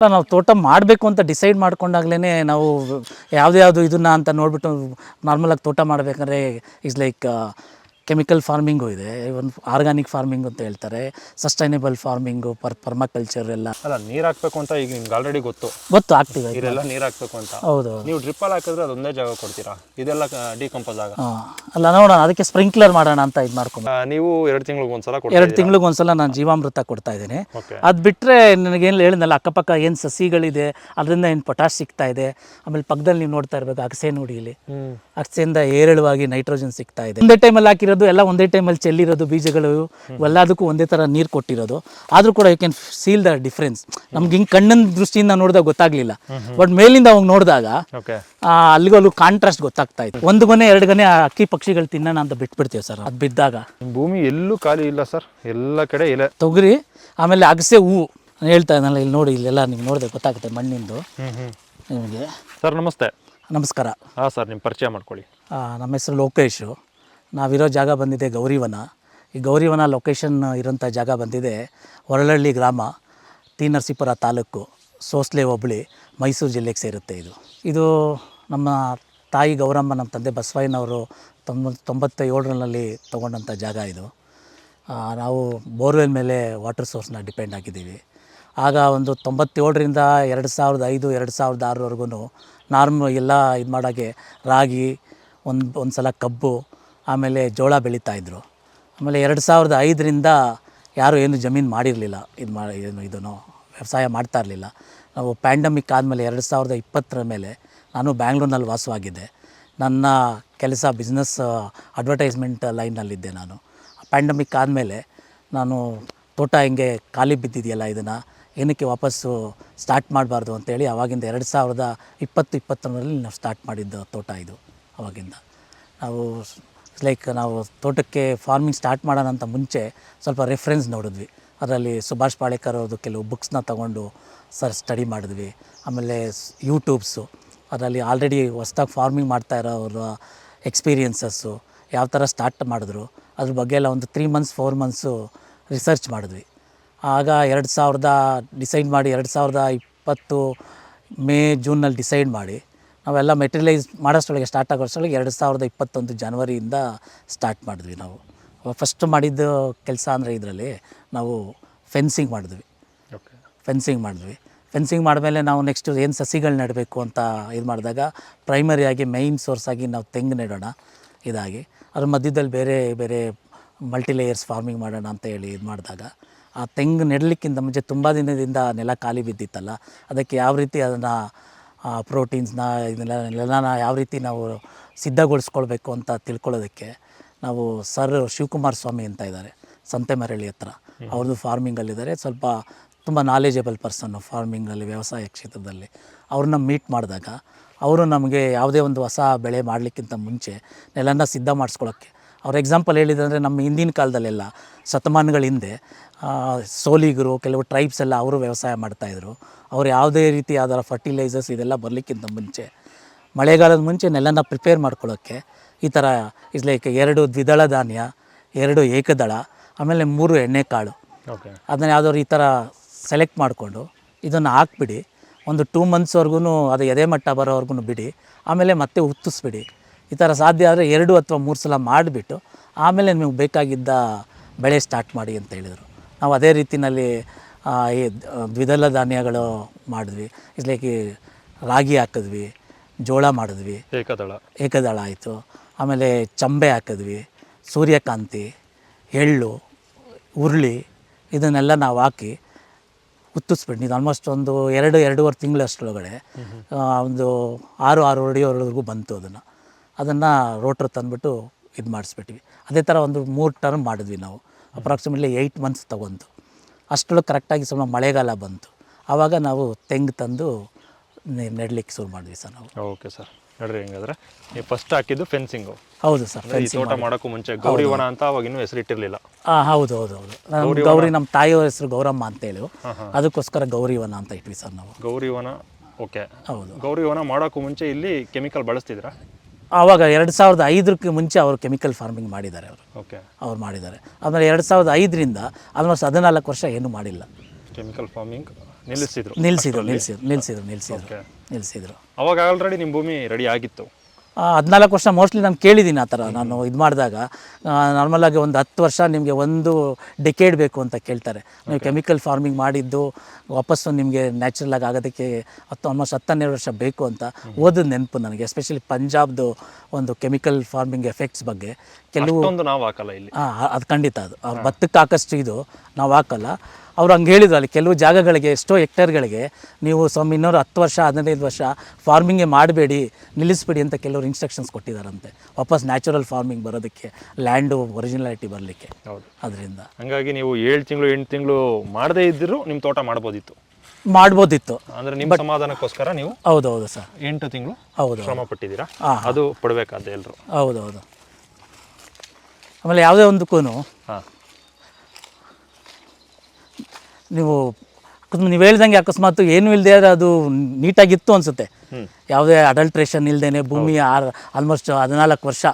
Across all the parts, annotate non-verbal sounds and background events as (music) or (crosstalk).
ನಾವು ತೋಟ ಮಾಡಬೇಕು ಅಂತ ಡಿಸೈಡ್ ಮಾಡ್ಕೊಂಡಾಗ್ಲೇ ನಾವು ಯಾವ್ದು ಯಾವುದು ಇದನ್ನ ಅಂತ ನೋಡ್ಬಿಟ್ಟು ನಾರ್ಮಲಾಗಿ ತೋಟ ಮಾಡಬೇಕಂದ್ರೆ ಇಸ್ ಲೈಕ್ ಕೆಮಿಕಲ್ ಫಾರ್ಮಿಂಗು ಇದೆ. ಒಂದು ಆರ್ಗಾನಿಕ್ ಫಾರ್ಮಿಂಗ್ ಅಂತ ಹೇಳ್ತಾರೆ. ಸಸ್ಟೈನೇಬಲ್ ಫಾರ್ಮಿಂಗು ಪರ್ ಪರ್ಮಾಕಲ್ಚರ್ ಎಲ್ಲ. ಅಲ್ಲ ನೀರ್ ಹಾಕ್ಬೇಕು ಅಂತ ಈಗ ನಿಮ್ಗೆ ಆಲ್ರೆಡಿ ಗೊತ್ತು. ಗೊತ್ತು ಆಗ್ತಿದೆ ಇದೆಲ್ಲ ನೀರ್ ಹಾಕ್ಬೇಕು ಅಂತ. ಹೌದು. ನೀವು ಡ್ರಿಪ್ಪಲ್ಲಿ ಹಾಕಿದ್ರೆ ಅದೊಂದೇ ಜಾಗ ಕೊಡ್ತೀರಾ? ಇದೆಲ್ಲ ಡಿಕಂಪೋಸ್ ಆಗ. ಹಾಂ. ಅಲ್ಲ ನೋಡೋಣ ಅದಕ್ಕೆ ಸ್ಪ್ರಿಂಕ್ಲರ್ ಮಾಡೋಣ ಅಂತ ಇದು ಮಾಡ್ಕೊಂಡು. ನೀವು ಎರಡು ತಿಂಗಳಿಗೆ ಒಂದ್ಸಲ ಎರಡು ತಿಂಗಳಿಗೆ ಒಂದ್ಸಲ ನಾನು ಜೀವಾಮೃತ ಕೊಡ್ತಾ ಇದ್ದೀನಿ. ಅದ್ ಬಿಟ್ಟರೆ ನನಗೇನು ಹೇಳಿದ್ನಲ್ಲ ಅಕ್ಕಪಕ್ಕ ಏನು ಸಸಿಗಳಿದೆ ಅದರಿಂದ ಏನು ಪೊಟ್ಯಾಶ್ ಸಿಗ್ತಾ ಇದೆ. ಆಮೇಲೆ ಪಕ್ಕದಲ್ಲಿ ನೀವು ನೋಡ್ತಾ ಇರಬೇಕು ಅಗಸೆ ನೋಡಿ ಇಲ್ಲಿ ಅಗಸೆಯಿಂದ ಏರಳವಾಗಿ ನೈಟ್ರೋಜನ್ ಸಿಗ್ತಾ ಇದೆ. ಒಂದೇ ಟೈಮಲ್ಲಿ ಹಾಕಿರೋದು ಎಲ್ಲ ಒಂದೇ ಟೈಮಲ್ಲಿ ಚೆಲ್ಲಿರೋದು ಬೀಜಗಳು ಎಲ್ಲದಕ್ಕೂ ಒಂದೇ ಥರ ನೀರು ಕೊಟ್ಟಿರೋದು. ಆದರೂ ಕೂಡ you can see the difference ನಮ್ಗೆ ಹಿಂಗೆ ಕಣ್ಣಿನ ದೃಷ್ಟಿಯಿಂದ ನೋಡಿದಾಗ ಗೊತ್ತಾಗ್ಲಿಲ್ಲ. ಬಟ್ ಮೇಲಿಂದ ಅವಾಗ ನೋಡಿದಾಗ ಅಲ್ಲಿಗೂ ಅಲ್ಲೂ ಕಾಂಟ್ರಾಸ್ಟ್ ಗೊತ್ತಾಗ್ತಾ ಇತ್ತು. ಒಂದು ಗೊನೆ ಎರಡು ಗೊನೆ ಅಕ್ಕಿ ಪಕ್ಷಿಗಳು ತಿನ್ನೋಣ ಅಂತ ಬಿಟ್ಬಿಡ್ತೀವಿ ಸರ್. ಅದು ಬಿದ್ದಾಗ. ಭೂಮಿ ಎಲ್ಲೂ ಖಾಲಿ ಇಲ್ಲ ಸರ್. ಎಲ್ಲ ಕಡೆ ಇಲ್ಲ. ತೊಗರಿ ಆಮೇಲೆ ಅಗಸೆ ಹೂವು. ನಾನು ಹೇಳ್ತಾ ಇದ್ದಾನೆ ಇಲ್ಲಿ ನೋಡಿ ಇಲ್ಲೆಲ್ಲ ನಿಮ್ಗೆ ನೋಡಿದ್ರೆ ಗೊತ್ತಾಗುತ್ತೆ ಮಣ್ಣಿಂದು. ನಿಮಗೆ. ಸರ್ ನಮಸ್ತೆ. ನಮಸ್ಕಾರ. ಹಾಂ ಸರ್ ನಿಮ್ಮ ಪರಿಚಯ ಮಾಡ್ಕೊಳ್ಳಿ. ಆ, ನಮ್ಮ ಹೆಸರು ಲೋಕೇಶು. ನಾವಿರೋ ಜಾಗ ಬಂದಿದೆ ಗೌರಿವನ. ಈ ಗೌರಿವನ ಲೊಕೇಶನ್ ಇರೋಂಥ ಜಾಗ ಬಂದಿದೆ ಹೊರಳಳ್ಳಿ ಗ್ರಾಮ, ಟಿ ನರಸೀಪುರ ತಾಲೂಕು, ಸೋಸ್ಲೆ ಹೋಬಳಿ, ಮೈಸೂರು ಜಿಲ್ಲೆಗೆ ಸೇರುತ್ತೆ ಇದು. ಇದು ನಮ್ಮ ತಾಯಿ ಗೌರಮ್ಮ ನಮ್ಮ ತಂದೆ ಬಸವಯ್ಯನವರು ತೊಂಬ, ತೊಂಬತ್ತೇಳರಲ್ಲಿ ತೊಗೊಂಡಂಥ ಜಾಗ ಇದು. ನಾವು ಬೋರ್ವೆಲ್ ಮೇಲೆ ವಾಟರ್ ಸೋರ್ಸ್ನ ಡಿಪೆಂಡ್ ಆಗಿದ್ದೀವಿ. ಆಗ ಒಂದು ತೊಂಬತ್ತೇಳರಿಂದ ಎರಡು ಸಾವಿರದ ಐದು, ಎರಡು ಸಾವಿರದ ಆರರವರೆಗೂ ನಾರ್ಮಲ್ ಎಲ್ಲ ಇದು ಮಾಡೋಕ್ಕೆ ರಾಗಿ, ಒಂದು ಒಂದು ಸಲ ಕಬ್ಬು ಆಮೇಲೆ ಜೋಳ ಬೆಳೀತಾಯಿದ್ರು ಆಮೇಲೆ ಎರಡು ಸಾವಿರದ ಐದರಿಂದ ಯಾರೂ ಏನು ಜಮೀನು ಮಾಡಿರಲಿಲ್ಲ. ಇದು ಮಾ, ಏನು ಇದನ್ನು ವ್ಯವಸಾಯ ಮಾಡ್ತಾ ಇರಲಿಲ್ಲ. ನಾವು ಪ್ಯಾಂಡಮಿಕ್ ಆದಮೇಲೆ ಎರಡು ಸಾವಿರದ ಇಪ್ಪತ್ತರ ಮೇಲೆ ನಾನು ಬ್ಯಾಂಗ್ಳೂರಿನಲ್ಲಿ ವಾಸವಾಗಿದ್ದೆ. ನನ್ನ ಕೆಲಸ ಬಿಸ್ನೆಸ್ ಅಡ್ವರ್ಟೈಸ್ಮೆಂಟ್ ಲೈನಲ್ಲಿದ್ದೆ ನಾನು. ಪ್ಯಾಂಡಮಿಕ್ ಆದಮೇಲೆ ನಾನು ತೋಟ ಹಿಂಗೆ ಖಾಲಿ ಬಿದ್ದಿದೆಯಲ್ಲ ಇದನ್ನು, ಏನಕ್ಕೆ ವಾಪಸ್ಸು ಸ್ಟಾರ್ಟ್ ಮಾಡಬಾರ್ದು ಅಂತೇಳಿ ಅವಾಗಿಂದ ಎರಡು ಸಾವಿರದ ಇಪ್ಪತ್ತು, ಇಪ್ಪತ್ತೊಂದರಲ್ಲಿ ನಾವು ಸ್ಟಾರ್ಟ್ ಮಾಡಿದ್ದು ತೋಟ ಇದು ಅವಾಗಿಂದ. ನಾವು ಲೈಕ್ ನಾವು ತೋಟಕ್ಕೆ ಫಾರ್ಮಿಂಗ್ ಸ್ಟಾರ್ಟ್ ಮಾಡೋಣ ಅಂತ ಮುಂಚೆ ಸ್ವಲ್ಪ ರೆಫರೆನ್ಸ್ ನೋಡಿದ್ವಿ. ಅದರಲ್ಲಿ ಸುಭಾಷ್ ಪಾಳೇಕರ್ ಅವ್ರದ್ದು ಕೆಲವು ಬುಕ್ಸ್ನ ತೊಗೊಂಡು ಸರ್ ಸ್ಟಡಿ ಮಾಡಿದ್ವಿ. ಆಮೇಲೆ ಯೂಟ್ಯೂಬ್ಸು ಅದರಲ್ಲಿ ಆಲ್ರೆಡಿ ಹೊಸ್ದಾಗಿ ಫಾರ್ಮಿಂಗ್ ಮಾಡ್ತಾ ಇರೋರ ಎಕ್ಸ್ಪೀರಿಯನ್ಸಸ್ಸು ಯಾವ ಥರ ಸ್ಟಾರ್ಟ್ ಮಾಡಿದ್ರು, ಅದ್ರ ಬಗ್ಗೆ ಎಲ್ಲ ಒಂದು three months four months research ಮಾಡಿದ್ವಿ. ಆಗ ಎರಡು ಸಾವಿರದ ಡಿಸೈಡ್ ಮಾಡಿ ಎರಡು ಸಾವಿರದ ಇಪ್ಪತ್ತು, ಮೇ ಜೂನಲ್ಲಿ ಡಿಸೈಡ್ ಮಾಡಿ ನಾವೆಲ್ಲ ಮೆಟೀರಿಯಲೈಸ್ ಮಾಡೋಷ್ಟೊಳಗೆ ಸ್ಟಾರ್ಟ್ ಆಗೋಷ್ಟೊಳಗೆ ಎರಡು ಸಾವಿರದ ಇಪ್ಪತ್ತೊಂದು ಜನವರಿಯಿಂದ ಸ್ಟಾರ್ಟ್ ಮಾಡಿದ್ವಿ ನಾವು. ಫಸ್ಟ್ ಮಾಡಿದ್ದ ಕೆಲಸ ಅಂದರೆ ಇದರಲ್ಲಿ ನಾವು ಫೆನ್ಸಿಂಗ್ ಮಾಡಿದ್ವಿ. ಓಕೆ ಫೆನ್ಸಿಂಗ್ ಮಾಡಿದ್ವಿ. ಫೆನ್ಸಿಂಗ್ ಮಾಡಿದ್ಮೇಲೆ ನಾವು ನೆಕ್ಸ್ಟ್ ಏನು ಸಸಿಗಳು ನೆಡಬೇಕು ಅಂತ ಇದು ಮಾಡಿದಾಗ ಪ್ರೈಮರಿಯಾಗಿ ಮೈನ್ ಸೋರ್ಸ್ ಆಗಿ ನಾವು ತೆಂಗು ನೆಡೋಣ ಇದಾಗಿ. ಅದ್ರ ಮಧ್ಯದಲ್ಲಿ ಬೇರೆ ಬೇರೆ ಮಲ್ಟಿಲೇಯರ್ಸ್ ಫಾರ್ಮಿಂಗ್ ಮಾಡೋಣ ಅಂತ ಹೇಳಿ ಇದು ಮಾಡಿದಾಗ ಆ ತೆಂಗು ನೆಡಲಿಕ್ಕಿಂತ ಮುಂಚೆ ತುಂಬ ದಿನದಿಂದ ನೆಲ ಖಾಲಿ ಬಿದ್ದಿತ್ತಲ್ಲ ಅದಕ್ಕೆ ಯಾವ ರೀತಿ ಅದನ್ನು ಪ್ರೋಟೀನ್ಸ್ನ ಇದನ್ನೆಲ್ಲ ಯಾವ ರೀತಿ ನಾವು ಸಿದ್ಧಗೊಳಿಸ್ಕೊಳ್ಬೇಕು ಅಂತ ತಿಳ್ಕೊಳ್ಳೋದಕ್ಕೆ ನಾವು ಸರ್ ಶಿವಕುಮಾರ್ ಸ್ವಾಮಿ ಅಂತ ಇದ್ದಾರೆ ಸಂತೆಮರಳಿ ಹತ್ರ. ಅವ್ರದ್ದು ಫಾರ್ಮಿಂಗಲ್ಲಿದ್ದಾರೆ. ಸ್ವಲ್ಪ ತುಂಬ ನಾಲೆಜಬಲ್ ಪರ್ಸನ್ನು ಫಾರ್ಮಿಂಗಲ್ಲಿ ವ್ಯವಸಾಯ ಕ್ಷೇತ್ರದಲ್ಲಿ. ಅವ್ರನ್ನ ಮೀಟ್ ಮಾಡಿದಾಗ ಅವರು ನಮಗೆ ಯಾವುದೇ ಒಂದು ಹೊಸ ಬೆಳೆ ಮಾಡಲಿಕ್ಕಿಂತ ಮುಂಚೆ ನೆಲನ ಸಿದ್ಧ ಮಾಡಿಸ್ಕೊಳ್ಳೋಕ್ಕೆ ಅವ್ರ ಎಕ್ಸಾಂಪಲ್ ಹೇಳಿದಂದರೆ ನಮ್ಮ ಹಿಂದಿನ ಕಾಲದಲ್ಲೆಲ್ಲ ಶತಮಾನಗಳ ಹಿಂದೆ ಸೋಲಿಗರು ಕೆಲವು ಟ್ರೈಬ್ಸ್ ಎಲ್ಲ ಅವರು ವ್ಯವಸಾಯ ಮಾಡ್ತಾಯಿದ್ರು ಅವ್ರು ಯಾವುದೇ ರೀತಿ ಅದರ ಫರ್ಟಿಲೈಸರ್ಸ್ ಇದೆಲ್ಲ ಬರಲಿಕ್ಕಿಂತ ಮುಂಚೆ. ಮಳೆಗಾಲದ ಮುಂಚೆ ನೆಲನ ಪ್ರಿಪೇರ್ ಮಾಡ್ಕೊಳ್ಳೋಕ್ಕೆ ಈ ಥರ ಇಸ್ ಲೈಕ್ ಎರಡು ದ್ವಿದಳ ಧಾನ್ಯ ಎರಡು ಏಕದಳ ಆಮೇಲೆ ಮೂರು ಎಣ್ಣೆಕಾಳು. ಅದನ್ನು ಯಾವುದಾದ್ರು ಈ ಥರ ಸೆಲೆಕ್ಟ್ ಮಾಡಿಕೊಂಡು ಇದನ್ನು ಹಾಕ್ಬಿಡಿ. ಒಂದು ಟೂ ಮಂತ್ಸ್ವರೆಗೂ ಅದು ಎದೆ ಮಟ್ಟ ಬರೋವರೆಗೂ ಬಿಡಿ. ಆಮೇಲೆ ಮತ್ತೆ ಉತ್ತಿಸ್ಬಿಡಿ ಈ ಥರ ಸಾಧ್ಯ ಆದರೆ ಎರಡು ಅಥವಾ ಮೂರು ಸಲ ಮಾಡಿಬಿಟ್ಟು ಆಮೇಲೆ ನಿಮಗೆ ಬೇಕಾಗಿದ್ದ ಬೆಳೆ ಸ್ಟಾರ್ಟ್ ಮಾಡಿ ಅಂತ ಹೇಳಿದರು. ನಾವು ಅದೇ ರೀತಿಯಲ್ಲಿ ಈ ದ್ವಿದಳ ಧಾನ್ಯಗಳು ಮಾಡಿದ್ವಿ. ಇಸ್ ಲೈಕ್ ರಾಗಿ ಹಾಕಿದ್ವಿ ಜೋಳ ಮಾಡಿದ್ವಿ. ಏಕದಳ. ಏಕದಳ ಆಯಿತು. ಆಮೇಲೆ ಚಂಬೆ ಹಾಕಿದ್ವಿ ಸೂರ್ಯಕಾಂತಿ ಎಳ್ಳು ಉರುಳಿ ಇದನ್ನೆಲ್ಲ ನಾವು ಹಾಕಿ ಉತ್ತಿಸ್ಬಿಟ್ಟು ಇದು ಆಲ್ಮೋಸ್ಟ್ ಒಂದು ಎರಡು ಎರಡೂವರೆ ತಿಂಗಳಷ್ಟರೊಳಗಡೆ ಒಂದು ಆರು ಆರು ಅಡಿವರೆಗೂ ಬಂತು ಅದನ್ನು. ಅದನ್ನು ರೋಟ್ರ್ ತಂದುಬಿಟ್ಟು ಇದು ಮಾಡಿಸ್ಬಿಟ್ವಿ ಅದೇ ಥರ ಒಂದು ಮೂರು ಟರ್ಮ್ ಮಾಡಿದ್ವಿ ನಾವು. ಅಪ್ರಾಕ್ಸಿಮೇಟ್ಲಿ ಏಯ್ಟ್ ಮಂತ್ಸ್ ತೊಗೊಂತು ಅಷ್ಟರಲ್ಲಿ ಕರೆಕ್ಟಾಗಿ ಸ್ವಲ್ಪ ಮಳೆಗಾಲ ಬಂತು. ಆವಾಗ ನಾವು ತೆಂಗು ತಂದು ನೆಡ್ಲಿಕ್ಕೆ ಶುರು ಮಾಡಿದ್ವಿ ಸರ್ ನಾವು. ಓಕೆ ಸರ್ ನೋಡ್ರಿ ಹೆಂಗಾದ್ರೆ. ನೀವು ಫಸ್ಟ್ ಹಾಕಿದ್ದು ಫೆನ್ಸಿಂಗು ಹೌದು ಸರ್ ಈ ತೋಟ ಮಾಡೋಕ್ಕೂ ಮುಂಚೆ ಗೌರಿವನ ಅಂತ ಅವಾಗ ಇನ್ನೂ ಹೆಸರಿಟ್ಟಿರಲಿಲ್ಲ ಹಾಂ ಹೌದು ಹೌದು ಹೌದು. ಗೌರಿ ನಮ್ಮ ತಾಯಿಯವ್ರ ಹೆಸರು ಗೌರಮ್ಮ ಅಂತ ಹೇಳಿ. ಅದಕ್ಕೋಸ್ಕರ ಗೌರಿವನ ಅಂತ ಇಟ್ವಿ ಸರ್ ನಾವು. ಗೌರಿವನ ಓಕೆ ಹೌದು. ಗೌರಿವನ ಮಾಡೋಕ್ಕೂ ಮುಂಚೆ ಇಲ್ಲಿ ಕೆಮಿಕಲ್ ಬಳಸ್ತಿದ್ರಾ ಆವಾಗ ಎರಡು ಸಾವಿರದ ಐದಕ್ಕೆ ಮುಂಚೆ ಅವರು ಕೆಮಿಕಲ್ ಫಾರ್ಮಿಂಗ್ ಮಾಡಿದ್ದಾರೆ ಅವರು. ಓಕೆ. ಅವ್ರು ಮಾಡಿದ್ದಾರೆ. ಆಮೇಲೆ ಎರಡು ಸಾವಿರದ ಐದರಿಂದ ಆಲ್ಮೋಸ್ಟ್ ಹದಿನಾಲ್ಕು ವರ್ಷ ಏನೂ ಮಾಡಿಲ್ಲ. ಕೆಮಿಕಲ್ ಫಾರ್ಮಿಂಗ್ ನಿಲ್ಲಿಸಿದ್ರು ನಿಲ್ಲಿಸಿದ್ರು ನಿಲ್ಲಿಸಿದ್ರು ನಿಲ್ಲಿಸಿದ್ರು ನಿಲ್ಲಿಸಿದ್ರು ನಿಲ್ಲಿಸಿದ್ರು. ಅವಾಗ ಆಲ್ರೆಡಿ ನಿಮ್ಮ ಭೂಮಿ ರೆಡಿ ಆಗಿತ್ತು. ಹದಿನಾಲ್ಕು ವರ್ಷ ಮೋಸ್ಟ್ಲಿ ನಾನು ಕೇಳಿದ್ದೀನಿ ಆ ಥರ ನಾನು ಇದು ಮಾಡಿದಾಗ. ನಾರ್ಮಲಾಗಿ ಒಂದು ಹತ್ತು ವರ್ಷ ನಿಮಗೆ ಒಂದು ಡೆಕೇಡ್ ಬೇಕು ಅಂತ ಕೇಳ್ತಾರೆ. ನೀವು ಕೆಮಿಕಲ್ ಫಾರ್ಮಿಂಗ್ ಮಾಡಿದ್ದು ವಾಪಸ್ಸು ನಿಮಗೆ ನ್ಯಾಚುರಲ್ ಆಗಿ ಆಗೋದಕ್ಕೆ ಹತ್ತು ಆಲ್ಮೋಸ್ಟ್ ಹತ್ತನ್ನೆರಡು ವರ್ಷ ಬೇಕು ಅಂತ ಓದೋದು ನೆನಪು ನನಗೆ ಎಸ್ಪೆಷಲಿ ಪಂಜಾಬ್ದು ಒಂದು ಕೆಮಿಕಲ್ ಫಾರ್ಮಿಂಗ್ ಎಫೆಕ್ಟ್ಸ್ ಬಗ್ಗೆ. ಕೆಲವು ನಾವು ಹಾಕಲ್ಲ ಇಲ್ಲಿ. ಅದು ಖಂಡಿತ ಅದು. ಅವ್ರ ಭತ್ತಕ್ಕೆ ಹಾಕಷ್ಟು ಇದು ನಾವು ಹಾಕಲ್ಲ. ಅವ್ರು ಹಂಗೆ ಹೇಳಿದ್ರು ಅಲ್ಲಿ ಕೆಲವು ಜಾಗಗಳಿಗೆ ಎಷ್ಟೋ ಹೆಕ್ಟೇರ್ಗಳಿಗೆ ನೀವು ಸ್ವಾಮಿ ಇನ್ನೂರು ಹತ್ತು ವರ್ಷ ಹದಿನೈದು ವರ್ಷ ಫಾರ್ಮಿಂಗೇ ಮಾಡಬೇಡಿ ನಿಲ್ಲಿಸ್ಬೇಡಿ ಅಂತ ಕೆಲವರು ಇನ್ಸ್ಟ್ರಕ್ಷನ್ಸ್ ಕೊಟ್ಟಿದ್ದಾರಂತೆ ವಾಪಸ್ ನ್ಯಾಚುರಲ್ ಫಾರ್ಮಿಂಗ್ ಬರೋದಕ್ಕೆ ಲ್ಯಾಂಡು ಒರಿಜಿನಾಲಿಟಿ ಬರಲಿಕ್ಕೆ ಹೌದು. ಅದರಿಂದ. ಹಂಗಾಗಿ ನೀವು ಏಳು ತಿಂಗಳು ಎಂಟು ತಿಂಗಳು ಮಾಡದೇ ಇದ್ದರೂ ನಿಮ್ಮ ತೋಟ ಮಾಡ್ಬೋದಿತ್ತು. ಮಾಡ್ಬೋದಿತ್ತು. ಅಂದ್ರೆ ನಿಮ್ಮ ಸಮಾಧಾನಕ್ಕೋಸ್ಕರ ನೀವು ಹೌದು ಹೌದು ಸರ್. ಎಂಟು ತಿಂಗಳು ಹೌದು ಶ್ರಮ ಪಟ್ಟಿದ್ದೀರಾ? ಅದು ಪಡಬೇಕಾದ ಎಲ್ಲರೂ ಹೌದು ಹೌದು ಆಮೇಲೆ ಯಾವುದೇ ಒಂದಕ್ಕೂ ನೀವು ನೀವು ಹೇಳ್ದಂಗೆ ಅಕಸ್ಮಾತ್ ಏನು ಇಲ್ಲದೆ ಅದು ನೀಟಾಗಿತ್ತು ಅನಿಸುತ್ತೆ. ಯಾವುದೇ ಅಡಲ್ಟ್ರೇಷನ್ ಇಲ್ಲದೇ ಭೂಮಿ ಆರು ಆಲ್ಮೋಸ್ಟ್ ಹದಿನಾಲ್ಕು ವರ್ಷ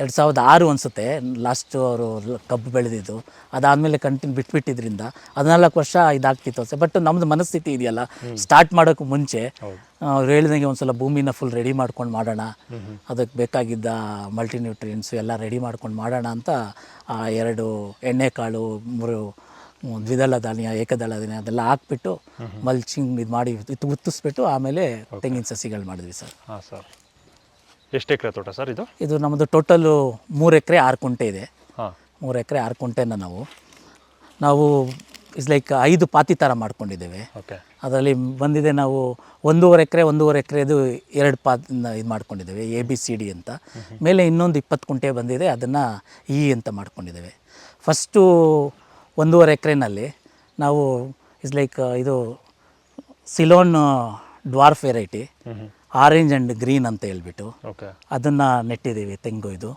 ಎರಡು ಸಾವಿರದ ಆರು ಅನಿಸುತ್ತೆ. ಲಾಸ್ಟು ಅವರು ಕಬ್ಬು ಬೆಳೆದಿದ್ದು. ಅದಾದಮೇಲೆ ಕಂಟಿನ್ಯೂ ಬಿಟ್ಬಿಟ್ಟಿದ್ರಿಂದ ಹದಿನಾಲ್ಕು ವರ್ಷ ಇದಾಗ್ತಿತ್ತು ಅನ್ಸುತ್ತೆ. ಬಟ್ ನಮ್ಮದು ಮನಸ್ಥಿತಿ ಇದೆಯಲ್ಲ ಸ್ಟಾರ್ಟ್ ಮಾಡೋಕ್ಕೂ ಮುಂಚೆ ಅವ್ರು ಹೇಳಿದಂಗೆ ಒಂದು ಸಲ ಭೂಮಿನ ಫುಲ್ ರೆಡಿ ಮಾಡ್ಕೊಂಡು ಮಾಡೋಣ ಅದಕ್ಕೆ ಬೇಕಾಗಿದ್ದ ಮಲ್ಟಿನ್ಯೂಟ್ರಿಯೆಂಟ್ಸು ಎಲ್ಲ ರೆಡಿ ಮಾಡ್ಕೊಂಡು ಮಾಡೋಣ ಅಂತ ಆ ಎರಡು ಎಣ್ಣೆಕಾಳು ಮೂರು ದ್ವಿದಳ ಧಾನ್ಯ ಏಕದಳ ಧಾನ್ಯ ಅದೆಲ್ಲ ಹಾಕ್ಬಿಟ್ಟು ಮಲ್ಚಿಂಗ್ ಇದು ಮಾಡಿ ಉತ್ತಿಸ್ಬಿಟ್ಟು ಆಮೇಲೆ ತೆಂಗಿನ ಸಸಿಗಳು ಮಾಡಿದ್ವಿ ಸರ್. ಹಾಂ ಸರ್. ಎಷ್ಟು ಎಕರೆ ತೋಟ ಸರ್ ಇದು? ಇದು ನಮ್ಮದು ಟೋಟಲು ಮೂರು ಎಕರೆ ಆರು ಕುಂಟೆ ಇದೆ. ಹಾಂ. ಮೂರು ಎಕರೆ ಆರು ಕುಂಟೆನ ನಾವು. ನಾವು ಇಸ್ ಲೈಕ್ ಐದು ಪಾತಿ ಥರ ಮಾಡ್ಕೊಂಡಿದ್ದೇವೆ. ಓಕೆ ಅದರಲ್ಲಿ ಬಂದಿದೆ ನಾವು ಒಂದೂವರೆ ಎಕರೆ ಒಂದೂವರೆ ಎಕರೆದು ಎರಡು ಪಾತ್ ಇದು ಮಾಡ್ಕೊಂಡಿದ್ದೇವೆ ಎ ಬಿ ಸಿ ಡಿ ಅಂತ. ಮೇಲೆ ಇನ್ನೊಂದು ಇಪ್ಪತ್ತು ಕುಂಟೆ ಬಂದಿದೆ ಅದನ್ನು ಇ ಅಂತ ಮಾಡ್ಕೊಂಡಿದ್ದೇವೆ. ಫಸ್ಟು ಒಂದೂವರೆ ಎಕರೆನಲ್ಲಿ ನಾವು ಇಸ್ ಲೈಕ್ ಇದು Ceylon dwarf variety orange and green ಅಂತ ಹೇಳ್ಬಿಟ್ಟು ಅದನ್ನು ನೆಟ್ಟಿದ್ದೀವಿ ತೆಂಗು ಇದು.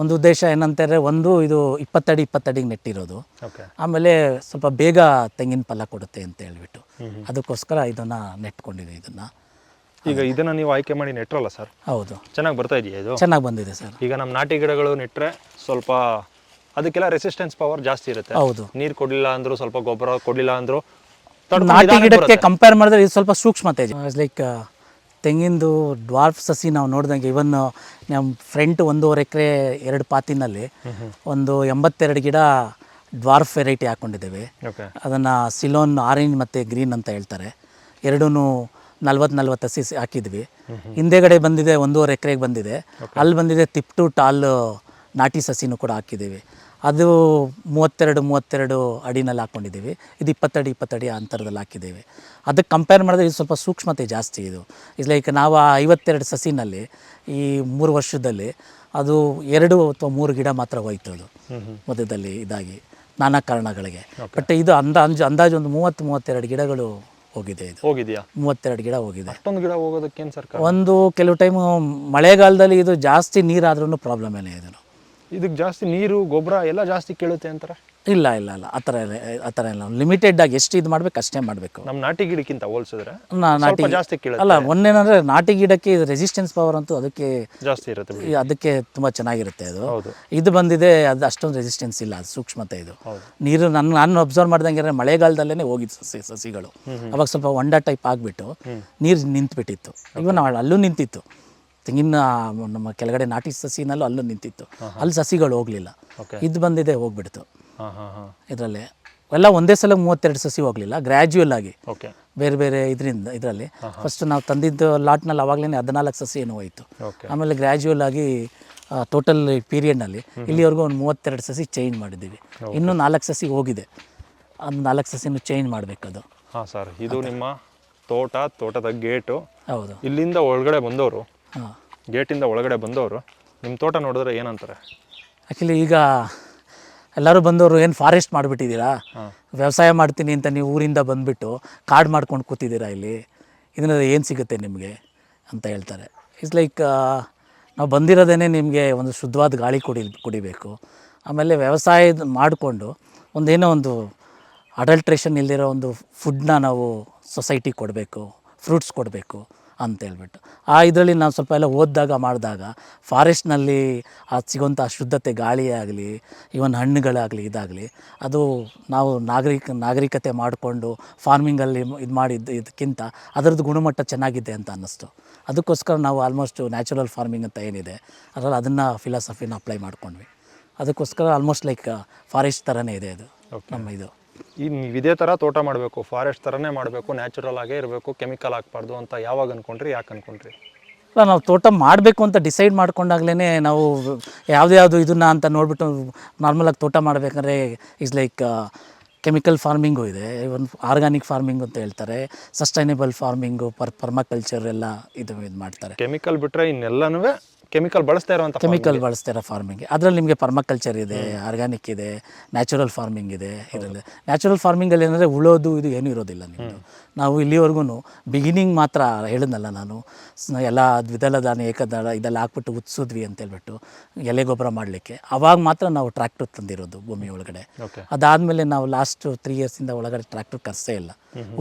ಒಂದು ಉದ್ದೇಶ ಏನಂತಾರೆ ಒಂದು ಇದು ಇಪ್ಪತ್ತಡಿ ಇಪ್ಪತ್ತಡಿಗೆ ನೆಟ್ಟಿರೋದು. ಆಮೇಲೆ ಸ್ವಲ್ಪ ಬೇಗ ತೆಂಗಿನ ಫಲ ಕೊಡುತ್ತೆ ಅಂತ ಹೇಳ್ಬಿಟ್ಟು ಅದಕ್ಕೋಸ್ಕರ ಇದನ್ನು ನೆಟ್ಕೊಂಡಿದ್ದೀವಿ ಇದನ್ನು. ಈಗ ಇದನ್ನ ನೀವು ಆಯ್ಕೆ ಮಾಡಿ ನೆಟ್ರಲ್ಲ ಸರ್? ಹೌದು. ಚೆನ್ನಾಗಿ ಬರ್ತಾ ಇದೆಯಾ ಇದು? ಚೆನ್ನಾಗಿ ಬಂದಿದೆ ಸರ್. ಈಗ ನಮ್ಮ ನಾಟಿ ಗಿಡಗಳು ನೆಟ್ಟರೆ ಸ್ವಲ್ಪ ಅದಕ್ಕೆಲ್ಲ ರೆಸಿಸ್ಟೆನ್ಸ್ ಪವರ್ ಜಾಸ್ತಿ ಇರುತ್ತೆ. ಹೌದು. ನೀರು ಕೊಡಲಿಲ್ಲ ಅಂದ್ರೂ ಸ್ವಲ್ಪ ಗೊಬ್ಬರ ಕೊಡಲಿಲ್ಲ ಅಂದ್ರೂ ನಾಟಿ ಗಿಡಕ್ಕೆ ಕಂಪೇರ್ ಮಾಡಿದ್ರೆ ಇದು ಸ್ವಲ್ಪ ಸೂಕ್ಷ್ಮತೆ ಲೈಕ್ ತೆಂಗಿಂದು ಡ್ವಾರ್ಫ್ ಸಸಿ ನಾವು ನೋಡಿದಂಗೆ ಇವನ್ ನಮ್ಮ ಫ್ರಂಟ್ ಒಂದೂವರೆ ಎಕರೆ ಎರಡು ಪಾತಿನಲ್ಲಿ ಒಂದು ಎಂಬತ್ತೆರಡು ಗಿಡ ಡ್ವಾರ್ಫ್ ವೆರೈಟಿ ಹಾಕ್ಕೊಂಡಿದ್ದೇವೆ ಅದನ್ನು ಸಿಲೋನ್ ಆರೆಂಜ್ ಮತ್ತು ಗ್ರೀನ್ ಅಂತ ಹೇಳ್ತಾರೆ. ಎರಡೂ ನಲ್ವತ್ತು ನಲ್ವತ್ತು ಸಸಿ ಹಾಕಿದ್ವಿ. ಹಿಂದೆಗಡೆ ಬಂದಿದೆ ಒಂದೂವರೆ ಎಕರೆಗೆ ಬಂದಿದೆ. ಅಲ್ಲಿ ಬಂದಿದೆ ತಿಪ್ಟು ಟಾಲ್ ನಾಟಿ ಸಸಿನೂ ಕೂಡ ಹಾಕಿದ್ದೀವಿ. ಅದು ಮೂವತ್ತೆರಡು ಮೂವತ್ತೆರಡು ಅಡಿನಲ್ಲಿ ಹಾಕ್ಕೊಂಡಿದ್ದೀವಿ ಇದು ಇಪ್ಪತ್ತಡಿ ಇಪ್ಪತ್ತಡಿ ಅಂತರದಲ್ಲಿ ಹಾಕಿದ್ದೇವೆ. ಅದಕ್ಕೆ ಕಂಪೇರ್ ಮಾಡಿದ್ರೆ ಇದು ಸ್ವಲ್ಪ ಸೂಕ್ಷ್ಮತೆ ಜಾಸ್ತಿ ಇದು. ಇಸ್ ಲೈಕ್ ನಾವು ಆ ಐವತ್ತೆರಡು ಸಸಿನಲ್ಲಿ ಈ ಮೂರು ವರ್ಷದಲ್ಲಿ ಅದು ಎರಡು ಅಥವಾ ಮೂರು ಗಿಡ ಮಾತ್ರ ಹೋಯ್ತು ಅದು. ಮಧ್ಯದಲ್ಲಿ ಇದಾಗಿ ನಾನಾ ಕಾರಣಗಳಿಗೆ. ಬಟ್ ಇದು ಅಂದಾಜು ಅಂದಾಜು ಒಂದು ಮೂವತ್ತು ಮೂವತ್ತೆರಡು ಗಿಡಗಳು ಹೋಗಿದೆ ಇದು. ಹೋಗಿದೆಯಾ? ಮೂವತ್ತೆರಡು ಗಿಡ ಹೋಗಿದೆ. ಅಷ್ಟೊಂದು ಗಿಡ ಹೋಗೋದಕ್ಕೇನು ಸರ್ ಒಂದು ಕೆಲವು ಟೈಮು ಮಳೆಗಾಲದಲ್ಲಿ ಇದು ಜಾಸ್ತಿ ನೀರಾದ್ರೂ ಪ್ರಾಬ್ಲಮ್ ಏನೇ ಇದನ್ನು. ಇದಕ್ಕೆ ಜಾಸ್ತಿ ನೀರು ಗೊಬ್ಬರ ಎಲ್ಲ ಜಾಸ್ತಿ ಕೇಳುತ್ತೆ ಅಂತಾರ? ಇಲ್ಲ ಇಲ್ಲ ಇಲ್ಲ. ಆ ಥರ ಇಲ್ಲ ಆ ಥರ ಇಲ್ಲ. ಲಿಮಿಟೆಡ್ ಆಗಿ ಎಷ್ಟು ಇದು ಮಾಡ್ಬೇಕು ಅಷ್ಟೇ ಮಾಡಬೇಕು. ನಮ್ಮ ನಾಟಿ ಗಿಡಕ್ಕಿಂತ ಹೋಲಿಸಿದ್ರೆ ನಾಟಿ ಸ್ವಲ್ಪ ಜಾಸ್ತಿ ಕೇಳುತ್ತೆ. ಅಲ್ಲ ಒಂದೇನಂದ್ರೆ ನಾಟಿ ಗಿಡಕ್ಕೆ ರೆಸಿಸ್ಟೆನ್ಸ್ ಪವರ್ ಅಂತೂ ಅದಕ್ಕೆ ಜಾಸ್ತಿ ಇರುತ್ತೆ ಬಿಡಿ. ಅದಕ್ಕೆ ತುಂಬ ಚೆನ್ನಾಗಿರುತ್ತೆ ಅದು. ಹೌದು. ಇದು ಬಂದಿದೆ ಅದು ಅಷ್ಟೊಂದು ರೆಸಿಸ್ಟೆನ್ಸ್ ಇಲ್ಲ ಅದು ಸೂಕ್ಷ್ಮತೆ ಇದು. ಹೌದು. ನೀರು ನಾನು ನಾನು ಅಬ್ಸರ್ವ್ ಮಾಡ್ದಂಗೆ ಮಳೆಗಾಲದಲ್ಲೇ ಹೋಗಿದ್ದು ಸಸಿ ಸಸಿಗಳು. ಅವಾಗ ಸ್ವಲ್ಪ ಹೊಂಡ ಟೈಪ್ ಆಗಿಬಿಟ್ಟು ನೀರು ನಿಂತ್ಬಿಟ್ಟಿತ್ತು. ಇವನ್ ಅಲ್ಲೂ ನಿಂತಿತ್ತು. ತೆಂಗಿನ ನಮ್ಮ ಕೆಳಗಡೆ ನಾಟಿ ಸಸಿನಲ್ಲೂ ಅಲ್ಲೂ ನಿಂತಿತ್ತು. ಅಲ್ಲಿ ಸಸಿಗಳು ಹೋಗಲಿಲ್ಲ. ಇದು ಬಂದಿದೆ ಹೋಗ್ಬಿಡ್ತು. ಇದರಲ್ಲಿ. ಎಲ್ಲ ಒಂದೇ ಸಲ ಮೂವತ್ತೆರಡು ಸಸಿ ಹೋಗಲಿಲ್ಲ ಗ್ರ್ಯಾಜುಯಲ್ ಆಗಿ. ಬೇರೆ ಬೇರೆ ಇದರಿಂದ ಇದರಲ್ಲಿ. ಫಸ್ಟ್ ನಾವು ತಂದಿದ್ದು ಲಾಟ್ನಲ್ಲಿ ಅವಾಗಲೇ ಹದಿನಾಲ್ಕು ಸಸಿ ಏನೋ ಹೋಯಿತು. ಆಮೇಲೆ ಗ್ರ್ಯಾಜುಯಲ್ ಆಗಿ ಟೋಟಲ್ ಪೀರಿಯಡ್ನಲ್ಲಿ ಇಲ್ಲಿವರೆಗೂ ಒಂದು ಮೂವತ್ತೆರಡು ಸಸಿ ಚೇಂಜ್ ಮಾಡಿದ್ದೀವಿ. ಇನ್ನೂ ನಾಲ್ಕು ಸಸಿ ಹೋಗಿದೆ. ಅದು ನಾಲ್ಕು ಸಸಿನೂ ಚೇಂಜ್ ಮಾಡಬೇಕದು. ಹಾಂ ಸರ್. ಇದು ನಿಮ್ಮ ತೋಟ ತೋಟದ ಗೇಟು. ಹೌದು. ಇಲ್ಲಿಂದ ಒಳಗಡೆ ಬಂದವರು ಗೇಟಿಂದ ಒಳಗಡೆ ಬಂದವರು ನಿಮ್ಮ ತೋಟ ನೋಡಿದ್ರೆ ಏನಂತಾರೆ? ಆ್ಯಕ್ಚುಲಿ ಈಗ ಎಲ್ಲರೂ ಬಂದವರು ಏನು ಫಾರೆಸ್ಟ್ ಮಾಡಿಬಿಟ್ಟಿದ್ದೀರಾ? ವ್ಯವಸಾಯ ಮಾಡ್ತೀನಿ ಅಂತ ನೀವು ಊರಿಂದ ಬಂದುಬಿಟ್ಟು ಕಾಡು ಮಾಡ್ಕೊಂಡು ಕೂತಿದ್ದೀರಾ ಇಲ್ಲಿ? ಇದರಿಂದ ಏನು ಸಿಗುತ್ತೆ ನಿಮಗೆ ಅಂತ ಹೇಳ್ತಾರೆ. ಇಟ್ಸ್ ಲೈಕ್ ನಾವು ಬಂದಿರೋದೇ ನಿಮಗೆ ಒಂದು ಶುದ್ಧವಾದ ಗಾಳಿ ಕುಡಿ ಕುಡಿಬೇಕು. ಆಮೇಲೆ ವ್ಯವಸಾಯ ಮಾಡಿಕೊಂಡು ಒಂದೇನೋ ಒಂದು ಅಡಲ್ಟ್ರೇಷನ್ ಇಲ್ದಿರೋ ಒಂದು ಫುಡ್ನ ನಾವು ಸೊಸೈಟಿಗೆ ಕೊಡಬೇಕು ಫ್ರೂಟ್ಸ್ ಕೊಡಬೇಕು. ಅಂತ ಹೇಳ್ಬಿಟ್ಟು. ಆ ಇದರಲ್ಲಿ ನಾವು ಸ್ವಲ್ಪ ಎಲ್ಲ ಓದಿದಾಗ ಮಾಡಿದಾಗ ಫಾರೆಸ್ಟ್ನಲ್ಲಿ ಆ ಸಿಗುವಂಥ ಶುದ್ಧತೆ ಗಾಳಿಯಾಗಲಿ ಆಗಲಿ ಇವನ್ ಹಣ್ಣುಗಳಾಗಲಿ ಇದಾಗಲಿ ಅದು ನಾವು ನಾಗರಿಕ ನಾಗರಿಕತೆ ಮಾಡಿಕೊಂಡು ಫಾರ್ಮಿಂಗಲ್ಲಿ ಇದು ಮಾಡಿದ್ದು ಇದಕ್ಕಿಂತ ಅದರದ್ದು ಗುಣಮಟ್ಟ ಚೆನ್ನಾಗಿದೆ ಅಂತ ಅನ್ನಿಸ್ತು. ಅದಕ್ಕೋಸ್ಕರ ನಾವು ಆಲ್ಮೋಸ್ಟ್ ನ್ಯಾಚುರಲ್ ಫಾರ್ಮಿಂಗ್ ಅಂತ ಏನಿದೆ ಅದರಲ್ಲಿ ಅದನ್ನು ಫಿಲಾಸಫಿನ ಅಪ್ಲೈ ಮಾಡ್ಕೊಂಡ್ವಿ. ಅದಕ್ಕೋಸ್ಕರ ಆಲ್ಮೋಸ್ಟ್ ಲೈಕ್ ಫಾರೆಸ್ಟ್ ಥರನೇ ಇದೆ ಅದು ನಮ್ಮ ಇದು. ಈ ನೀವು ಇದೇ ಥರ ತೋಟ ಮಾಡಬೇಕು ಫಾರೆಸ್ಟ್ ಥರನೇ ಮಾಡಬೇಕು ನ್ಯಾಚುರಲ್ ಆಗೇ ಇರಬೇಕು ಕೆಮಿಕಲ್ ಹಾಕ್ಬಾರ್ದು ಅಂತ ಯಾವಾಗ ಅನ್ಕೊಂಡ್ರಿ ಯಾಕೆ ಅನ್ಕೊಂಡ್ರಿ? ಅಲ್ಲ ನಾವು ತೋಟ ಮಾಡಬೇಕು ಅಂತ ಡಿಸೈಡ್ ಮಾಡ್ಕೊಂಡಾಗ್ಲೇ ನಾವು ಯಾವುದೇ ಯಾವುದು ಇದನ್ನ ಅಂತ ನೋಡಿಬಿಟ್ಟು ನಾರ್ಮಲಾಗಿ ತೋಟ ಮಾಡಬೇಕಂದ್ರೆ ಇಸ್ ಲೈಕ್ ಕೆಮಿಕಲ್ ಫಾರ್ಮಿಂಗು ಇದೆ. ಇವನ್ ಆರ್ಗಾನಿಕ್ ಫಾರ್ಮಿಂಗ್ ಅಂತ ಹೇಳ್ತಾರೆ. ಸಸ್ಟೈನೇಬಲ್ ಫಾರ್ಮಿಂಗು ಪರ್ ಪರ್ಮಾಕಲ್ಚರ್ ಎಲ್ಲ ಇದು ಇದು ಮಾಡ್ತಾರೆ. ಕೆಮಿಕಲ್ ಬಿಟ್ಟರೆ ಇನ್ನೆಲ್ಲನೂ ಕೆಮಿಕಲ್ ಬಳಸ್ತಾ ಇರುವಂಥ ಕೆಮಿಕಲ್ ಬಳಸ್ತಾರೆ ಫಾರ್ಮಿಂಗ್ ಅದರಲ್ಲಿ ನಿಮಗೆ ಪರ್ಮಕಲ್ಚರ್ ಇದೆ ಆರ್ಗ್ಯಾನಿಕ್ ಇದೆ ನ್ಯಾಚುರಲ್ ಫಾರ್ಮಿಂಗ್ ಇದೆ ಇದರಲ್ಲಿ. ನ್ಯಾಚುರಲ್ ಫಾರ್ಮಿಂಗಲ್ಲಿ ಏನಂದರೆ ಉಳೋದು ಇದು ಏನೂ ಇರೋದಿಲ್ಲ ನಿಮ್ಮದು ನಾವು ಇಲ್ಲಿವರೆಗೂ ಬಿಗಿನಿಂಗ್ ಮಾತ್ರ ಹೇಳಿದ್ನಲ್ಲ ನಾನು ಎಲ್ಲ ದ್ವಿದಳ ಧಾನ್ಯ ಏಕದಳ ಇದೆಲ್ಲ ಹಾಕ್ಬಿಟ್ಟು ಉತ್ಸಿದ್ವಿ ಅಂತ ಹೇಳ್ಬಿಟ್ಟು ಎಲೆ ಗೊಬ್ಬರ ಮಾಡಲಿಕ್ಕೆ. ಅವಾಗ ಮಾತ್ರ ನಾವು ಟ್ರ್ಯಾಕ್ಟರ್ ತಂದಿರೋದು ಭೂಮಿ ಒಳಗಡೆ. ಅದಾದ್ಮೇಲೆ ಅದಾದಮೇಲೆ ನಾವು ಲಾಸ್ಟ್ ತ್ರೀ ಇಯರ್ಸಿಂದ ಒಳಗಡೆ ಟ್ರ್ಯಾಕ್ಟರ್ ಕರ್ಸೇ ಇಲ್ಲ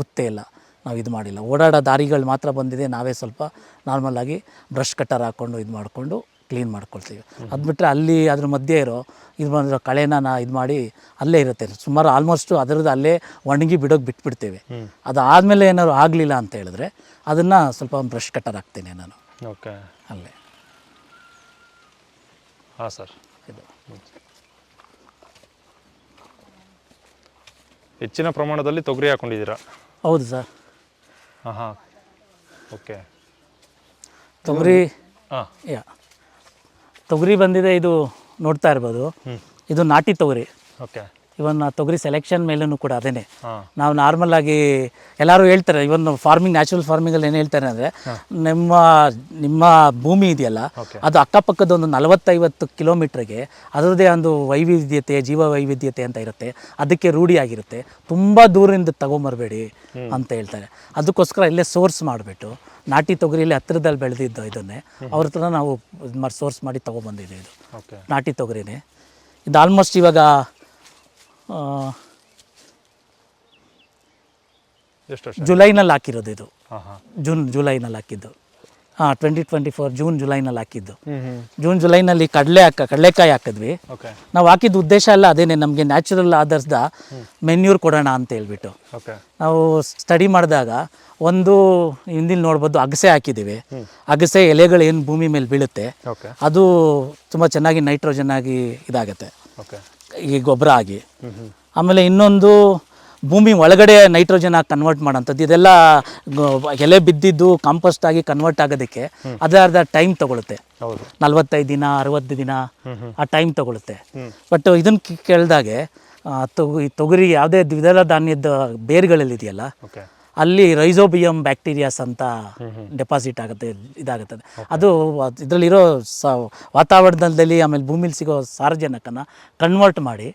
ಉತ್ತೇ ಇಲ್ಲ. ನಾವು ಇದು ಮಾಡಿಲ್ಲ. ಓಡಾಡೋ ದಾರಿಗಳು ಮಾತ್ರ ಬಂದಿದೆ. ನಾವೇ ಸ್ವಲ್ಪ ನಾರ್ಮಲಾಗಿ ಬ್ರಷ್ ಕಟ್ಟರ್ ಹಾಕ್ಕೊಂಡು ಇದು ಮಾಡಿಕೊಂಡು ಕ್ಲೀನ್ ಮಾಡ್ಕೊಳ್ತೀವಿ. ಅದು ಬಿಟ್ಟರೆ ಅಲ್ಲಿ ಅದ್ರ ಮಧ್ಯೆ ಇರೋ ಇದು ಬಂದಿರೋ ಕಳೆನ ನಾ ಇದು ಮಾಡಿ ಅಲ್ಲೇ ಇರುತ್ತೆ. ಸುಮಾರು ಆಲ್ಮೋಸ್ಟು ಅದರದ್ದು ಅಲ್ಲೇ ಒಣಗಿ ಬಿಡೋಕೆ ಬಿಟ್ಬಿಡ್ತೇವೆ. ಆದಮೇಲೆ ಏನಾದ್ರು ಆಗಲಿಲ್ಲ ಅಂತ ಹೇಳಿದ್ರೆ ಅದನ್ನು ಸ್ವಲ್ಪ ಬ್ರಷ್ ಕಟ್ಟರ್ ಹಾಕ್ತೇನೆ ನಾನು. ಓಕೆ. ಅಲ್ಲೇ. ಹಾಂ ಸರ್. ಇದು. ಹೆಚ್ಚಿನ ಪ್ರಮಾಣದಲ್ಲಿ ತೊಗರಿ ಹಾಕೊಂಡಿದ್ದೀರಾ? ಹೌದು ಸರ್. ಹಾಂ ಹಾಂ ಓಕೆ. ತೊಗರಿ ಹಾಂ. ಯಾ. ತೊಗರಿ ಬಂದಿದೆ ಇದು ನೋಡ್ತಾ ಇರ್ಬೋದು. ಇದು ನಾಟಿ ತೊಗರಿ. ಓಕೆ. ಇವನ್ ತೊಗರಿ ಸೆಲೆಕ್ಷನ್ ಮೇಲೂ ಕೂಡ ಅದೇನೆ. ನಾವು ನಾರ್ಮಲ್ ಆಗಿ ಎಲ್ಲರೂ ಹೇಳ್ತಾರೆ ಇವನ್ ಫಾರ್ಮಿಂಗ್ ನ್ಯಾಚುರಲ್ ಫಾರ್ಮಿಂಗಲ್ಲಿ ಏನು ಹೇಳ್ತಾರೆ ಅಂದರೆ ನಿಮ್ಮ ನಿಮ್ಮ ಭೂಮಿ ಇದೆಯಲ್ಲ ಅದು ಅಕ್ಕಪಕ್ಕದ ಒಂದು ನಲವತ್ತೈವತ್ತು ಕಿಲೋಮೀಟ್ರಿಗೆ ಅದರದೇ ಒಂದು ವೈವಿಧ್ಯತೆ ಜೀವ ವೈವಿಧ್ಯತೆ ಅಂತ ಇರುತ್ತೆ. ಅದಕ್ಕೆ ರೂಢಿಯಾಗಿರುತ್ತೆ ತುಂಬ ದೂರದಿಂದ ತಗೊಂಬರಬೇಡಿ ಅಂತ ಹೇಳ್ತಾರೆ. ಅದಕ್ಕೋಸ್ಕರ ಇಲ್ಲೇ ಸೋರ್ಸ್ ಮಾಡಿಬಿಟ್ಟು ನಾಟಿ ತೊಗರಿಯಲ್ಲಿ ಹತ್ತಿರದಲ್ಲಿ ಬೆಳೆದಿದ್ದು ಇದನ್ನೇ ಅವ್ರ ಹತ್ರ ನಾವು ಇದು ಮಾಡಿ ಸೋರ್ಸ್ ಮಾಡಿ ತೊಗೊಬಂದಿದ್ದೀವಿ ಇದು. ನಾಟಿ ತೊಗರಿನೇ. ಇದು ಆಲ್ಮೋಸ್ಟ್ ಇವಾಗ ಎಷ್ಟು ವರ್ಷ ಜುಲೈನಲ್ಲಿ ಹಾಕಿರೋದು ಇದು. ಜೂನ್ ಜುಲೈನಲ್ಲಿ ಹಾಕಿದ್ದು. ಹಾಂ ಟ್ವೆಂಟಿ ಟ್ವೆಂಟಿ ಫೋರ್ ಜೂನ್ ಜುಲೈನಲ್ಲಿ ಹಾಕಿದ್ದು. ಜೂನ್ ಜುಲೈನಲ್ಲಿ ಕಡಲೆ ಹಾಕ ಕಡಲೆಕಾಯಿ ಹಾಕಿದ್ವಿ. ನಾವು ಹಾಕಿದ ಉದ್ದೇಶ ಎಲ್ಲ ಅದೇನೆ ನಮಗೆ ನ್ಯಾಚುರಲ್ ಆದರ್ಸ್ದ ಮೆನ್ಯೂರ್ ಕೊಡೋಣ ಅಂತ ಹೇಳ್ಬಿಟ್ಟು. ನಾವು ಸ್ಟಡಿ ಮಾಡಿದಾಗ ಒಂದು ಹಿಂದಿಲ್ ನೋಡ್ಬೋದು ಅಗಸೆ ಹಾಕಿದ್ದೀವಿ. ಅಗಸೆ ಎಲೆಗಳು ಏನು ಭೂಮಿ ಮೇಲೆ ಬೀಳುತ್ತೆ ಅದು ತುಂಬ ಚೆನ್ನಾಗಿ ನೈಟ್ರೋಜನ್ ಆಗಿ ಇದಾಗುತ್ತೆ. ಓಕೆ. ಈ ಗೊಬ್ಬರ ಆಗಿ. ಆಮೇಲೆ ಇನ್ನೊಂದು ಭೂಮಿ ಒಳಗಡೆ ನೈಟ್ರೋಜನ್ ಆಗಿ ಕನ್ವರ್ಟ್ ಮಾಡೋಂಥದ್ದು ಇದೆಲ್ಲ ಎಲೆ ಬಿದ್ದಿದ್ದು ಕಾಂಪೋಸ್ಟ್ ಆಗಿ ಕನ್ವರ್ಟ್ ಆಗೋದಕ್ಕೆ ಅದೇ ಅರ್ಧ ಟೈಮ್ ತಗೊಳುತ್ತೆ. ನಲ್ವತ್ತೈದು ದಿನ ಅರವತ್ತು ದಿನ ಆ ಟೈಮ್ ತಗೊಳುತ್ತೆ. ಬಟ್ ಇದನ್ನ ಕೇಳಿದಾಗೆ ತೊಗರಿ ಯಾವುದೇ ದ್ವಿದಳ ಧಾನ್ಯದ ಬೇರುಗಳಲ್ಲಿ ಇದೆಯಲ್ಲ ಓಕೆ ಅಲ್ಲಿ ರೈಸೋಬಿಯಂ ಬ್ಯಾಕ್ಟೀರಿಯಾಸ್ ಅಂತ ಡೆಪಾಸಿಟ್ ಆಗುತ್ತೆ ಇದಾಗುತ್ತದೆ. ಅದು ಇದರಲ್ಲಿರೋ ಸ ವಾತಾವರಣದಲ್ಲಿ ಆಮೇಲೆ ಭೂಮಿಲಿ ಸಿಗೋ ಸಾರಜನಕನ ಕನ್ವರ್ಟ್ ಮಾಡಿ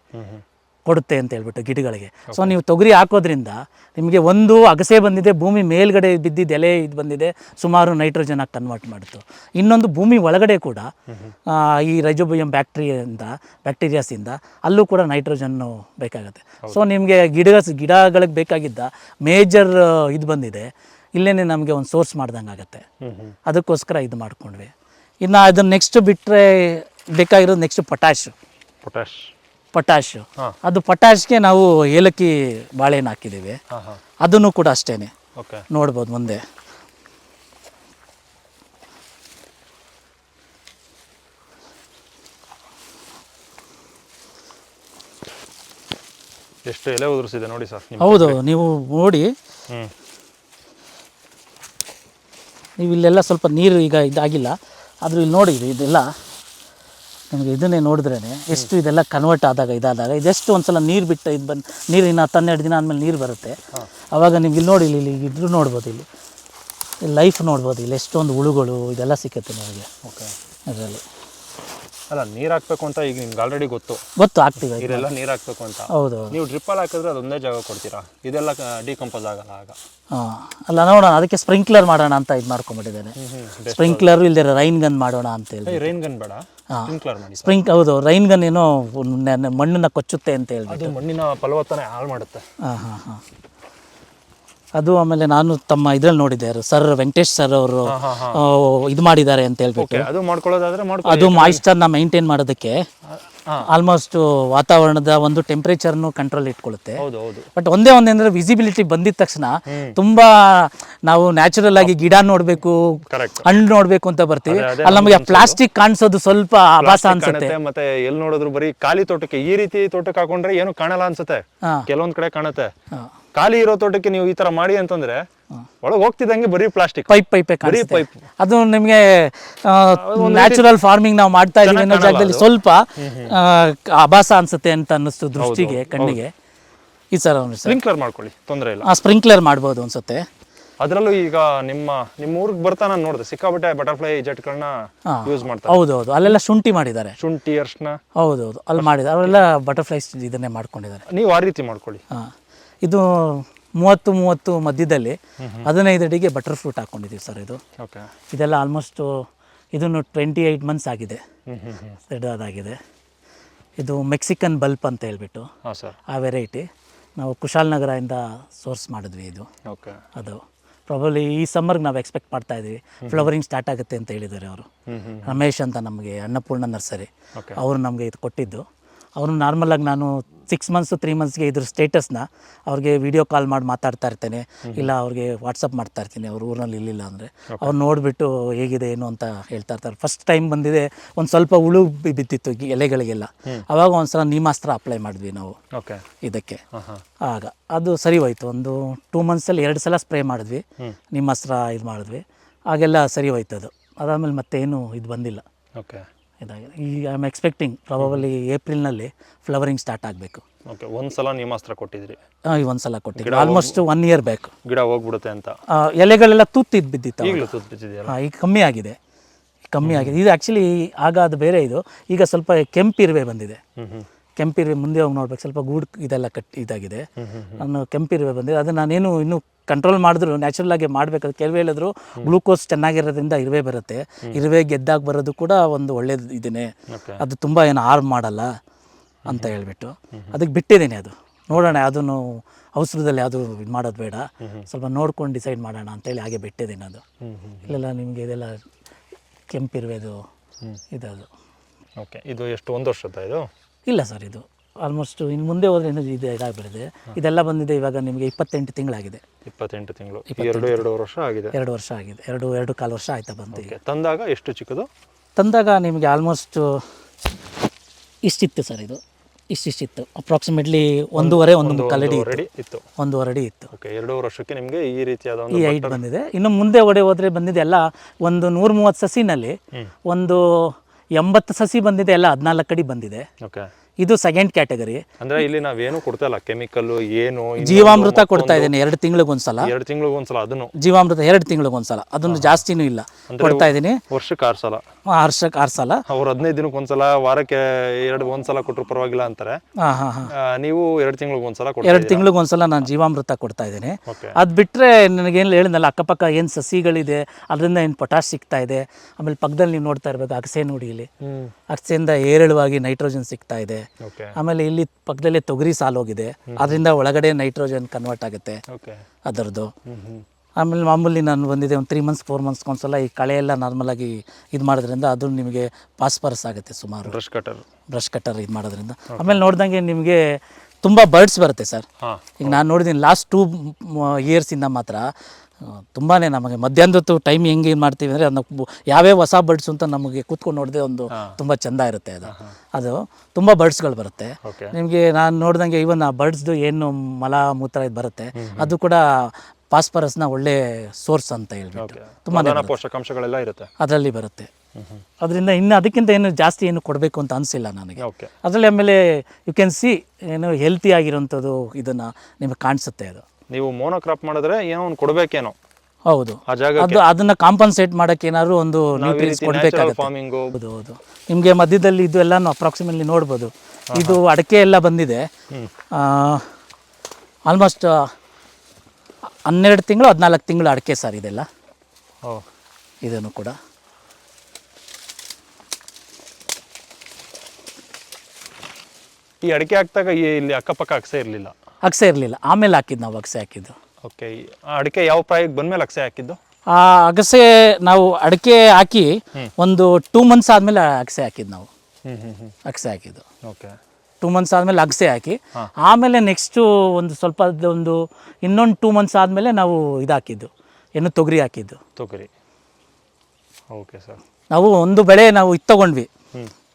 ಕೊಡುತ್ತೆ ಅಂತ ಹೇಳ್ಬಿಟ್ಟು ಗಿಡಗಳಿಗೆ. ಸೊ ನೀವು ತೊಗರಿ ಹಾಕೋದ್ರಿಂದ ನಿಮಗೆ ಒಂದು ಅಗಸೆ ಬಂದಿದೆ ಭೂಮಿ ಮೇಲ್ಗಡೆ ಬಿದ್ದಿದ್ದು ಎಲೆ ಇದು ಬಂದಿದೆ ಸುಮಾರು ನೈಟ್ರೋಜನ್ ಆಗಿ ಕನ್ವರ್ಟ್ ಮಾಡಿತು ಇನ್ನೊಂದು ಭೂಮಿ ಒಳಗಡೆ ಕೂಡ ಈ ರೈಜೋಬಿಯಂ ಬ್ಯಾಕ್ಟೀರಿಯಿಂದ ಬ್ಯಾಕ್ಟೀರಿಯಾಸಿಂದ ಅಲ್ಲೂ ಕೂಡ ನೈಟ್ರೋಜನ್ನು ಬೇಕಾಗುತ್ತೆ. ಸೊ ನಿಮಗೆ ಗಿಡ ಗಿಡಗಳಿಗೆ ಬೇಕಾಗಿದ್ದ ಮೇಜರ್ ಇದು ಬಂದಿದೆ. ಇಲ್ಲೇ ನಮಗೆ ಒಂದು ಸೋರ್ಸ್ ಮಾಡ್ದಂಗೆ ಆಗುತ್ತೆ. ಅದಕ್ಕೋಸ್ಕರ ಇದು ಮಾಡ್ಕೊಂಡ್ವಿ. ಇನ್ನು ಅದನ್ನು ನೆಕ್ಸ್ಟ್ ಬಿಟ್ಟರೆ ಬೇಕಾಗಿರೋದು ನೆಕ್ಸ್ಟ್ ಪೊಟ್ಯಾಶ್ ಪೊಟ್ಯಾಶ್ ಪೊಟ್ಯಾಶ್. ಅದು ಪೊಟ್ಯಾಶ್ಗೆ ನಾವು ಏಲಕ್ಕಿ ಬಾಳೆಹಣ್ಣು ಹಾಕಿದ್ದೀವಿ. ಅದನ್ನು ಕೂಡ ಅಷ್ಟೇ ನೋಡ್ಬೋದು ಮುಂದೆ. ಎಷ್ಟು ಎಲೆ ಉದುರಿಸಿದೆ ನೋಡಿ ಸರ್ ಹೌದು ನೀವು ನೋಡಿ. ಹ್ಞೂ ನೀವು ಇಲ್ಲೆಲ್ಲ ಸ್ವಲ್ಪ ನೀರು ಈಗ ಇದಾಗಿಲ್ಲ. ಆದರೂ ಇಲ್ಲಿ ನೋಡಿ ಇದು ಇದೆಲ್ಲ. ನಿಮಗೆ ಇದನ್ನೇ ನೋಡಿದ್ರೇ ಎಷ್ಟು ಇದೆಲ್ಲ ಕನ್ವರ್ಟ್ ಆದಾಗ ಇದಾದಾಗ. ಇದೆಷ್ಟು ಒಂದು ಸಲ ನೀರು ಬಿಟ್ಟು ಇದು ಬಂದು ನೀರು ಇನ್ನು ಹತ್ತು ಹನ್ನೆರಡು ದಿನ ಆದಮೇಲೆ ನೀರು ಬರುತ್ತೆ. ಆವಾಗ ನಿಮ್ಗೆ ಇಲ್ಲಿ ನೋಡಿ ಇಲ್ಲಿ ಇಲ್ಲಿ ಇದ್ರೂ ನೋಡ್ಬೋದು ಇಲ್ಲಿ. ಲೈಫ್ ನೋಡ್ಬೋದು ಇಲ್ಲಿ ಎಷ್ಟೊಂದು ಹುಳುಗಳು ಇದೆಲ್ಲ ಸಿಕ್ಕುತ್ತೆ ನಿಮಗೆ. ಓಕೆ ಅದರಲ್ಲಿ. ಅಲ್ಲ ನೀರು ಹಾಕ್ಬೇಕು ಅಂತ ಈಗ ನಿಮ್ಗೆ ಆಲ್ರೆಡಿ ಗೊತ್ತು. ಗೊತ್ತು ಹಾಕ್ತೀವಿ ಇದೆಲ್ಲ ನೀರು ಹಾಕ್ಬೇಕು ಅಂತ. ಹೌದು ನೀವು ಡ್ರಿಪ್ಪಲ್ಲಿ ಹಾಕಿದ್ರೆ ಅದೊಂದೇ ಜಾಗ ಕೊಡ್ತೀರಾ? ಇದೆಲ್ಲ ಡಿಕಂಪೋಸ್ ಆಗಲ್ಲ ಆಗ. ಹಾಂ ಅಲ್ಲ ನೋಡೋಣ ಅದಕ್ಕೆ ಸ್ಪ್ರಿಂಕ್ಲರ್ ಮಾಡೋಣ ಅಂತ ಇದು ಹ್ಞೂ ಸ್ಪ್ರಿಂಕ್ಲರ್ ಇಲ್ದೇ ರೈನ್ ಗನ್ ಮಾಡೋಣ ಅಂತ ಹೇಳಿ ರೈನ್ ಗನ್ ಬೇಡ. ಸ್ಪ್ರಿಂಕ್ಲರ್ ಮಾಡಿ ಸ್ಪ್ರಿಂಕ್ ಹೌದು ರೈನ್ ಗನ್ ಏನೋ ಮಣ್ಣನ್ನ ಕೊಚ್ಚುತ್ತೆ ಅಂತ ಹೇಳಿ ಮಣ್ಣಿನ ಫಲವತ್ತನೆ ಹಾಳು ಮಾಡುತ್ತೆ. ಹಾಂ ಹಾಂ ಹಾಂ. ಅದು ಆಮೇಲೆ ನಾನು ತಮ್ಮ ಇದ್ರಲ್ಲಿ ನೋಡಿದ್ದೆ ಸರ್ ವೆಂಕಟೇಶ್ ಸರ್ ಅವರು ಇದು ಮಾಡಿದ್ದಾರೆ ಅಂತ ಹೇಳ್ಬಿಟ್ಟು. ಅದು ಮಾಡ್ಕೊಳ್ಳೋದಾದ್ರೆ ಮಾಡ್ಕೊ ಅದು ಮಾಯಿಶ್ಚರ್ನ ಮೈಂಟೈನ್ ಮಾಡೋದಕ್ಕೆ ಆಲ್ಮೋಸ್ಟ್ ವಾತಾವರಣದ ಒಂದು ಟೆಂಪರೇಚರ್ನು ಕಂಟ್ರೋಲ್ ಇಟ್ಕೊಳ್ಳುತ್ತೆ. ಬಟ್ ಒಂದೇ ಒಂದೇಂದ್ರೆ ವಿಸಿಬಿಲಿಟಿ ಬಂದಿದ ತಕ್ಷಣ ತುಂಬಾ ನಾವು ನ್ಯಾಚುರಲ್ ಆಗಿ ಗಿಡ ನೋಡ್ಬೇಕು ಹಣ್ಣು ನೋಡ್ಬೇಕು ಅಂತ ಬರ್ತೀವಿ. ಅಲ್ಲಿ ನಮಗೆ ಪ್ಲಾಸ್ಟಿಕ್ ಕಾಣಿಸೋದು ಸ್ವಲ್ಪ ಆಭಾಸ ಅನ್ಸುತ್ತೆ. ಮತ್ತೆ ಎಲ್ಲಿ ನೋಡಿದ್ರು ಬರೀ ಖಾಲಿ ತೋಟಕ್ಕೆ ಈ ರೀತಿ ತೋಟಕ್ಕೆ ಹಾಕೊಂಡ್ರೆ ಏನು ಕಾಣಲ್ಲ ಅನ್ಸುತ್ತೆ. ಕೆಲವೊಂದ್ ಕಡೆ ಕಾಣುತ್ತೆ. ಖಾಲಿ ಇರೋ ತೋಟಕ್ಕೆ ನೀವು ಈ ತರ ಮಾಡಿ ಅಂತಂದ್ರೆ ಒಳಗೆ ಹೋಗ್ತಿದ್ದಂಗೆ ಬರೀ ಪ್ಲಾಸ್ಟಿಕ್ ಪೈಪ್ ಪೈಪ್ ಬರೀ ಪೈಪ್. ಅದು ನಿಮಗೆ ನ್ಯಾಚುರಲ್ ಫಾರ್ಮಿಂಗ್ ನಾವು ಮಾಡ್ತಾ ಇದೀವಿ ಅನ್ನೋ ಜಾಗದಲ್ಲಿ ಸ್ವಲ್ಪ ಆಭಾಸ ಅನ್ಸುತ್ತೆ ಅಂತ ಅನ್ನಿಸ್ತು ದೃಷ್ಟಿಗೆ ಕಣ್ಣಿಗೆ. ಈ ಸರ್. ಸ್ಪ್ರಿಂಕ್ಲರ್ ಮಾಡ್ಕೊಳ್ಳಿ ತೊಂದರೆ ಇಲ್ಲ. ಸ್ಪ್ರಿಂಕ್ಲರ್ ಮಾಡ್ಬೋದು ಅನ್ಸುತ್ತೆ. ಅದರಲ್ಲೂ ಈಗ ನಿಮ್ಮ ನಿಮ್ಮ ಊರಿಗೆ ಬರ್ತಾ ನಾನು ನೋಡಿದೆ ಸಿಕ್ಕಾಪಟ್ಟೆ ಬಟರ್ಫ್ಲೈ ಜೆಟ್ಗಳನ್ನ. ಯೂಸ್ ಮಾಡ್ತಾರೆ. ಹೌದು ಹೌದು ಅಲ್ಲೆಲ್ಲ ಶುಂಠಿ ಮಾಡಿದ್ದಾರೆ. ಶುಂಠಿ ಅರ್ಶನ. ಹೌದು ಹೌದು ಅಲ್ಲಿ ಮಾಡಿದ್ದಾರೆ. ಅವರೆಲ್ಲ ಬಟರ್ಫ್ಲೈಸ್ ಇದನ್ನೇ ಮಾಡ್ಕೊಂಡಿದ್ದಾರೆ. ನೀವು ಆ ರೀತಿ ಮಾಡ್ಕೊಳ್ಳಿ. ಹಾಂ. ಇದು ಮೂವತ್ತು ಮೂವತ್ತು ಮಧ್ಯದಲ್ಲಿ ಹದಿನೈದು ಅಡಿಗೆ ಬಟರ್ ಫ್ರೂಟ್ ಹಾಕ್ಕೊಂಡಿದ್ದೀವಿ ಸರ್ ಇದು. ಇದೆಲ್ಲ ಆಲ್ಮೋಸ್ಟು ಇದನ್ನು ಟ್ವೆಂಟಿ ಏಯ್ಟ್ ಮಂತ್ಸ್ ಆಗಿದೆ ದೊಡ್ಡದಾಗಿದೆ ಇದು ಮೆಕ್ಸಿಕನ್ ಬಲ್ಪ್ ಅಂತ ಹೇಳ್ಬಿಟ್ಟು ಆ ವೆರೈಟಿ ನಾವು ಕುಶಾಲನಗರದಿಂದ ಸೋರ್ಸ್ ಮಾಡಿದ್ವಿ ಇದು. ಅದು ಪ್ರಾಬಲಿ ಈ ಸಮ್ಮರ್ಗೆ ನಾವು ಎಕ್ಸ್ಪೆಕ್ಟ್ ಮಾಡ್ತಾ ಇದ್ದೀವಿ ಫ್ಲವರಿಂಗ್ ಸ್ಟಾರ್ಟ್ ಆಗುತ್ತೆ ಅಂತ ಹೇಳಿದ್ದಾರೆ ಅವರು. ರಮೇಶ್ ಅಂತ ನಮಗೆ ಅನ್ನಪೂರ್ಣ ನರ್ಸರಿ. ಅವರು ನಮಗೆ ಇದು ಕೊಟ್ಟಿದ್ದು. ಅವರು ನಾರ್ಮಲಾಗಿ ನಾನು ಸಿಕ್ಸ್ ಮಂತ್ಸು ತ್ರೀ ಮಂತ್ಸ್ಗೆ ಇದ್ರ ಸ್ಟೇಟಸ್ನ ಅವ್ರಿಗೆ ವಿಡಿಯೋ ಕಾಲ್ ಮಾಡಿ ಮಾತಾಡ್ತಾ ಇರ್ತೇನೆ. ಇಲ್ಲ ಅವ್ರಿಗೆ ವಾಟ್ಸಪ್ ಮಾಡ್ತಾ ಇರ್ತೀನಿ. ಅವ್ರ ಊರಿನಲ್ಲಿ ಇಲ್ಲಿಲ್ಲ ಅಂದರೆ ಅವ್ರು ನೋಡಿಬಿಟ್ಟು ಹೇಗಿದೆ ಏನು ಅಂತ ಹೇಳ್ತಾ ಇರ್ತಾರೆ. ಫಸ್ಟ್ ಟೈಮ್ ಬಂದಿದೆ ಒಂದು ಸ್ವಲ್ಪ ಹುಳು ಬಿ- ಬಿದ್ದಿತ್ತು ಎಲೆಗಳಿಗೆಲ್ಲ. ಅವಾಗ ಒಂದು ಸಲ ನೀಮಾಸ್ತ್ರ ಅಪ್ಲೈ ಮಾಡಿದ್ವಿ ನಾವು. ಓಕೆ ಇದಕ್ಕೆ. ಆಗ ಅದು ಸರಿ ಹೋಯ್ತು. ಒಂದು ಟೂ ಮಂತ್ಸಲ್ಲಿ ಎರಡು ಸಲ ಸ್ಪ್ರೇ ಮಾಡಿದ್ವಿ. ನೀಮಾಸ್ತ್ರ ಇದು ಮಾಡಿದ್ವಿ. ಆಗೆಲ್ಲ ಸರಿ ಹೋಯ್ತು ಅದು ಅದಾದಮೇಲೆ ಮತ್ತೇನು ಇದು ಬಂದಿಲ್ಲ. ಓಕೆ ಇದಾಗಿದೆ. ಈ ಐ ಆಮ್ ಎಕ್ಸ್ಪೆಕ್ಟಿಂಗ್ ಪ್ರಾಬಬಲಿ ಏಪ್ರಿಲ್ನಲ್ಲಿ ಫ್ಲವರಿಂಗ್ ಸ್ಟಾರ್ಟ್ ಆಗಬೇಕು. ಓಕೆ ಒಂದು ಸಲ ನೀಮಾಸ್ತ್ರ ಕೊಟ್ಟಿದ್ರಿ. ಈ ಒಂದು ಸಲ ಕೊಟ್ಟಿದ್ದು ಆಲ್ಮೋಸ್ಟ್ ಒನ್ ಇಯರ್ ಬೇಕು. ಗಿಡ ಹೋಗ್ಬಿಡುತ್ತೆ ಅಂತ. ಎಲೆಗಳೆಲ್ಲ ತುತ್ತಿದ್ದು ಬಿದ್ದಿತ್ತು. ಈಗಲೂ ಬಿದ್ದಿದೆಯಲ್ಲ ಹಾಂ ಈಗ ಕಮ್ಮಿ ಆಗಿದೆ. ಕಮ್ಮಿ ಆಗಿದೆ. ಇದು ಆ್ಯಕ್ಚುಲಿ ಆಗ ಅದು ಬೇರೆ ಇದು. ಈಗ ಸ್ವಲ್ಪ ಕೆಂಪಿರುವೆ ಬಂದಿದೆ. ಹ್ಮ್ ಹ್ಮ್. ಕೆಂಪಿರುವೆ ಮುಂದೆ ಹೋಗಿ ನೋಡ್ಬೇಕು. ಸ್ವಲ್ಪ ಗೂಡು ಇದೆಲ್ಲ ಕಟ್ ಇದಾಗಿದೆ. ನಾನು ಕೆಂಪಿರುವೆ ಬಂದಿದೆ. ಅದು ನಾನೇನು ಇನ್ನೂ ಕಂಟ್ರೋಲ್ ಮಾಡಿದ್ರು ನ್ಯಾಚುರಲ್ ಆಗಿ ಮಾಡಬೇಕು. ಕೆಲವೇ ಹೇಳಿದ್ರು ಗ್ಲೂಕೋಸ್ ಚೆನ್ನಾಗಿರೋದ್ರಿಂದ ಇರುವೆ ಬರುತ್ತೆ. ಇರುವೆ ಗೆದ್ದಾಗ ಬರೋದು ಕೂಡ ಒಂದು ಒಳ್ಳೇದು ಇದೇನೆ. ಅದು ತುಂಬ ಏನು ಹಾರ್ಮ್ ಮಾಡಲ್ಲ ಅಂತ ಹೇಳ್ಬಿಟ್ಟು. ಅದಕ್ಕೆ ಬಿಟ್ಟಿದ್ದೀನಿ ಅದು. ನೋಡೋಣ ಅದನ್ನು ಅವಸರದಲ್ಲಿ ಯಾವುದು ಇದು ಮಾಡೋದು ಬೇಡ. ಸ್ವಲ್ಪ ನೋಡ್ಕೊಂಡು ಡಿಸೈಡ್ ಮಾಡೋಣ ಅಂತೇಳಿ ಹಾಗೆ ಬಿಟ್ಟಿದ್ದೀನಿ ಅದು. ಇಲ್ಲೆಲ್ಲ ನಿಮಗೆ ಇದೆಲ್ಲ ಕೆಂಪಿರುವೆದು ಇದದು ಓಕೆ. ಇದು ಎಷ್ಟು ಒಂದು ವರ್ಷದ ಇದು? ಇಲ್ಲ ಸರ್ ಇದು ಆಲ್ಮೋಸ್ಟ್ ಇನ್ನು ಮುಂದೆ ಹೋದ್ರೆ ಇನ್ನೂ ಇದು ಇದಾಗ್ಬಿಡಿದೆ ಇದೆಲ್ಲ ಬಂದಿದೆ ಇವಾಗ ನಿಮಗೆ ಇಪ್ಪತ್ತೆಂಟು ತಿಂಗಳಾಗಿದೆ. ಇಪ್ಪತ್ತೆಂಟು ತಿಂಗಳು. ಎರಡು ಎರಡು ವರ್ಷ ಆಗಿದೆ. ಎರಡು ವರ್ಷ ಆಗಿದೆ. ಎರಡು ಎರಡು ಕಾಲು ವರ್ಷ ಆಯ್ತಾ ಬಂತು ಈಗ. ತಂದಾಗ ಎಷ್ಟು ಚಿಕ್ಕದು? ತಂದಾಗ ನಿಮಗೆ ಆಲ್ಮೋಸ್ಟ್ ಇಷ್ಟಿತ್ತು ಸರ್ ಇದು. ಇಷ್ಟಿಷ್ಟಿತ್ತು. ಅಪ್ರಾಕ್ಸಿಮೇಟ್ಲಿ ಒಂದೂವರೆ ಒಂದು ಮುಕ್ಕಾಲು ಅಡಿ ಇತ್ತು. ಒಂದೂವರೆ ಅಡಿ ಇತ್ತು. ಓಕೆ ಎರಡೂವರೆ ವರ್ಷಕ್ಕೆ ನಿಮಗೆ ಈ ರೀತಿಯಾದ ಈ ಹೈಟ್ ಬಂದಿದೆ. ಇನ್ನು ಮುಂದೆ ಒಡೆ ಹೋದ್ರೆ ಬಂದಿದೆ ಎಲ್ಲ ಒಂದು ನೂರ ಮೂವತ್ತು ಸಸಿನಲ್ಲಿ ಒಂದು ಎಂಬತ್ತು ಸಸಿ ಬಂದಿದೆ ಎಲ್ಲ ಹದಿನಾಲ್ಕು ಅಡಿ ಬಂದಿದೆ. ಓಕೆ ಇದು ಸೆಕೆಂಡ್ ಕ್ಯಾಟಗರಿ ಅಂದ್ರೆ ಇಲ್ಲಿ ನಾವೇನು ಕೊಡ್ತಾ ಇಲ್ಲ. ಕೆಮಿಕಲ್ ಏನು ಜೀವಾಮೃತ ಕೊಡ್ತಾ ಇದ್ದೀನಿ ಎರಡು ತಿಂಗಳಿಗೊಂದ್ಸಲ. ಎರಡು ತಿಂಗಳಿಗೆ ಒಂದ್ಸಲ ಅದನ್ನು. ಜೀವಾಮೃತ ಎರಡು ತಿಂಗಳಿಗೊಂದ್ಸಲ. ಅದನ್ನು ಜಾಸ್ತಿನೂ ಇಲ್ಲ. ಕೊಡ್ತಾ ಇದ್ದೀನಿ. ವರ್ಷಕ್ಕೆ ಆರು ಸಲ. ವರ್ಷಕ್ಕೆ ಆರು ಸಲ. ಅವ್ರು ಹದಿನೈದು ದಿನಕ್ಕೆ ಒಂದ್ಸಲ ವಾರಕ್ಕೆ ಎರಡು ಒಂದ್ಸಲ ಕೊಟ್ಟರು ಪರವಾಗಿಲ್ಲ ಅಂತಾರೆ. ನೀವು ಎರಡು ತಿಂಗಳಿಗೆ ಒಂದ್ಸಲ ಎರಡು ಎರಡು ತಿಂಗಳಿಗೊಂದ್ಸಲ ನಾನು ಜೀವಾಮೃತ ಕೊಡ್ತಾ ಇದ್ದೀನಿ. ಅದ್ ಬಿಟ್ರೆ ಬಿಟ್ಟರೆ ನನಗೇನು ಹೇಳಿದ್ನಲ್ಲ ಅಕ್ಕಪಕ್ಕ ಏನು ಸಸಿಗಳಿದೆ ಅದರಿಂದ ಏನು ಪೊಟ್ಯಾಶ್ ಸಿಗ್ತಾ ಇದೆ. ಆಮೇಲೆ ಪಕ್ಕದಲ್ಲಿ ನೀವು ನೋಡ್ತಾ ಇರಬೇಕು ಅಗಸೆ ನೋಡಿ ಇಲ್ಲಿ ಅಗಸೆಯಿಂದ ಏರಳವಾಗಿ ನೈಟ್ರೋಜನ್ ಸಿಗ್ತಾ ಇದೆ. ಆಮೇಲೆ ಇಲ್ಲಿ ಪಕ್ಕದಲ್ಲಿ ತೊಗರಿ ಸಾಲೋಗಿದೆ. ಅದರಿಂದ ಒಳಗಡೆ ನೈಟ್ರೋಜನ್ ಕನ್ವರ್ಟ್ ಆಗುತ್ತೆ. ಅದರದ್ದು. ಆಮೇಲೆ ಮಾಮೂಲಿ ನಾನು ಬಂದಿದೆ ಒಂದು ತ್ರೀ ಮಂತ್ಸ್ ಫೋರ್ ಮಂತ್ಸ್ ಒಂದ್ಸಲ ಈ ಕಳೆ ಎಲ್ಲ ನಾರ್ಮಲಾಗಿ ಇದು ಮಾಡೋದ್ರಿಂದ ಅದು ನಿಮಗೆ ಪಾಸ್ಪರಸ್ ಆಗುತ್ತೆ ಸುಮಾರು. ಬ್ರಷ್ ಕಟರ್ ಬ್ರಷ್ ಕಟರ್ ಇದು ಮಾಡೋದ್ರಿಂದ. ಆಮೇಲೆ ನೋಡ್ದಂಗೆ ನಿಮಗೆ ತುಂಬ ಬರ್ಡ್ಸ್ ಬರುತ್ತೆ ಸರ್. ಈಗ ನಾನು ನೋಡಿದ್ದೀನಿ ಲಾಸ್ಟ್ ಟೂ ಇಯರ್ಸಿಂದ ಮಾತ್ರ ತುಂಬಾ ನಮಗೆ ಮಧ್ಯಾಹ್ನದ ಹೊತ್ತು ಟೈಮ್ ಹೆಂಗೆ ಏನು ಮಾಡ್ತೀವಿ ಅಂದರೆ ಅದನ್ನ ಯಾವ್ಯಾವ ಹೊಸ ಬರ್ಡ್ಸ್ ಅಂತ ನಮಗೆ ಕೂತ್ಕೊಂಡು ನೋಡಿದೆ ಒಂದು ತುಂಬ ಚೆಂದ ಇರುತ್ತೆ ಅದು. ಅದು ತುಂಬ ಬರ್ಡ್ಸ್ಗಳು ಬರುತ್ತೆ. ನಿಮಗೆ ನಾನು ನೋಡ್ದಂಗೆ ಈವನ್ ಆ ಬರ್ಡ್ಸ್ದು ಏನು ಮಲ ಮೂತ್ರ ಇದು ಬರುತ್ತೆ ಅದು ಕೂಡ ಪಾಸ್ಪರಸ್ನ ಒಳ್ಳೆ ಸೋರ್ಸ್ ಅಂತ ಹೇಳ್ಬಿಟ್ಟು. ತುಂಬಾ ಪೋಷಕಾಂಶಗಳೆಲ್ಲ ಇರುತ್ತೆ. ಅದರಲ್ಲಿ ಬರುತ್ತೆ. ಅದರಿಂದ ಇನ್ನು ಅದಕ್ಕಿಂತ ಏನು ಜಾಸ್ತಿ ಏನು ಕೊಡಬೇಕು ಅಂತ ಅನಿಸಿಲ್ಲ ನನಗೆ. ಅದರಲ್ಲಿ ಆಮೇಲೆ ಯು ಕ್ಯಾನ್ ಸಿ ಏನು ಹೆಲ್ತಿ ಆಗಿರೋಂಥದ್ದು ಇದನ್ನು ನಿಮಗೆ ಕಾಣಿಸುತ್ತೆ ಅದು. ನೀವು ಮೋನೋಕ್ರಾಪ್ ಮಾಡಿದ್ರೆ ಏನೋ ಒಂದು ಕೊಡ್ಬೇಕೇನೋ. ಹೌದು. ಆ ಅದು ಅದನ್ನ ಕಾಂಪನ್ಸೇಟ್ ಮಾಡಕ್ಕೆ ಏನಾದ್ರು ಒಂದು ನ್ಯೂಟ್ರಿಯನ್ಸ್ ಕೊಡ್ಬೇಕಾಗುತ್ತೆ. ಫಾರ್ಮಿಂಗು ಹೌದು ಹೌದು. ನಿಮಗೆ ಮಧ್ಯದಲ್ಲಿ ಇದು ಎಲ್ಲಾನು ಅಪ್ರಾಕ್ಸಿಮೇಟ್ಲಿ ನೋಡ್ಬೋದು. ಇದು ಅಡಕೆ ಎಲ್ಲ ಬಂದಿದೆ. ಆಲ್ಮೋಸ್ಟ್ ಹನ್ನೆರಡು ತಿಂಗಳು ಹದಿನಾಲ್ಕು ತಿಂಗಳು ಅಡಕೆ ಸರ್ ಇದೆಲ್ಲ. ಇದನ್ನು ಕೂಡ. ಈ ಅಡಿಕೆ ಹಾಕ್ದಾಗ ಈ ಇಲ್ಲಿ ಅಕ್ಕಪಕ್ಕ ಹಾಕ್ಸೇ ಇರಲಿಲ್ಲ. ಅಕ್ಸೆ ಇರಲಿಲ್ಲ. ಆಮೇಲೆ ಹಾಕಿದ್ದು ನಾವು ಅಗಸೆ ಹಾಕಿದ್ದು. ಓಕೆ ಅಡಿಕೆ ಯಾವ ಪ್ರಾಯಕ್ಕೆ ಬಂದ್ಮೇಲೆ ಅಗಸೆ ಹಾಕಿದ್ದು? ಆ ಅಗಸೆ ನಾವು ಅಡಿಕೆ ಹಾಕಿ ಒಂದು ಟೂ ಮಂತ್ಸ್ ಆದಮೇಲೆ ಅಗಸೆ ಹಾಕಿದ್ದು ನಾವು. ಅಗಸೆ ಹಾಕಿದ್ದು. ಓಕೆ. ಟೂ ಮಂತ್ಸ್ ಆದಮೇಲೆ ಅಗಸೆ ಹಾಕಿ ಆಮೇಲೆ ನೆಕ್ಸ್ಟು ಒಂದು ಸ್ವಲ್ಪ ಒಂದು ಇನ್ನೊಂದು ಟೂ ಮಂತ್ಸ್ ಆದಮೇಲೆ ನಾವು ಇದಾಕಿದ್ದು ಹಾಕಿದ್ದು ಏನು ತೊಗರಿ ಹಾಕಿದ್ದು. ತೊಗರಿ. Okay sir. ನಾವು ಒಂದು ಬೆಳೆ ನಾವು ಇದು ತಗೊಂಡ್ವಿ.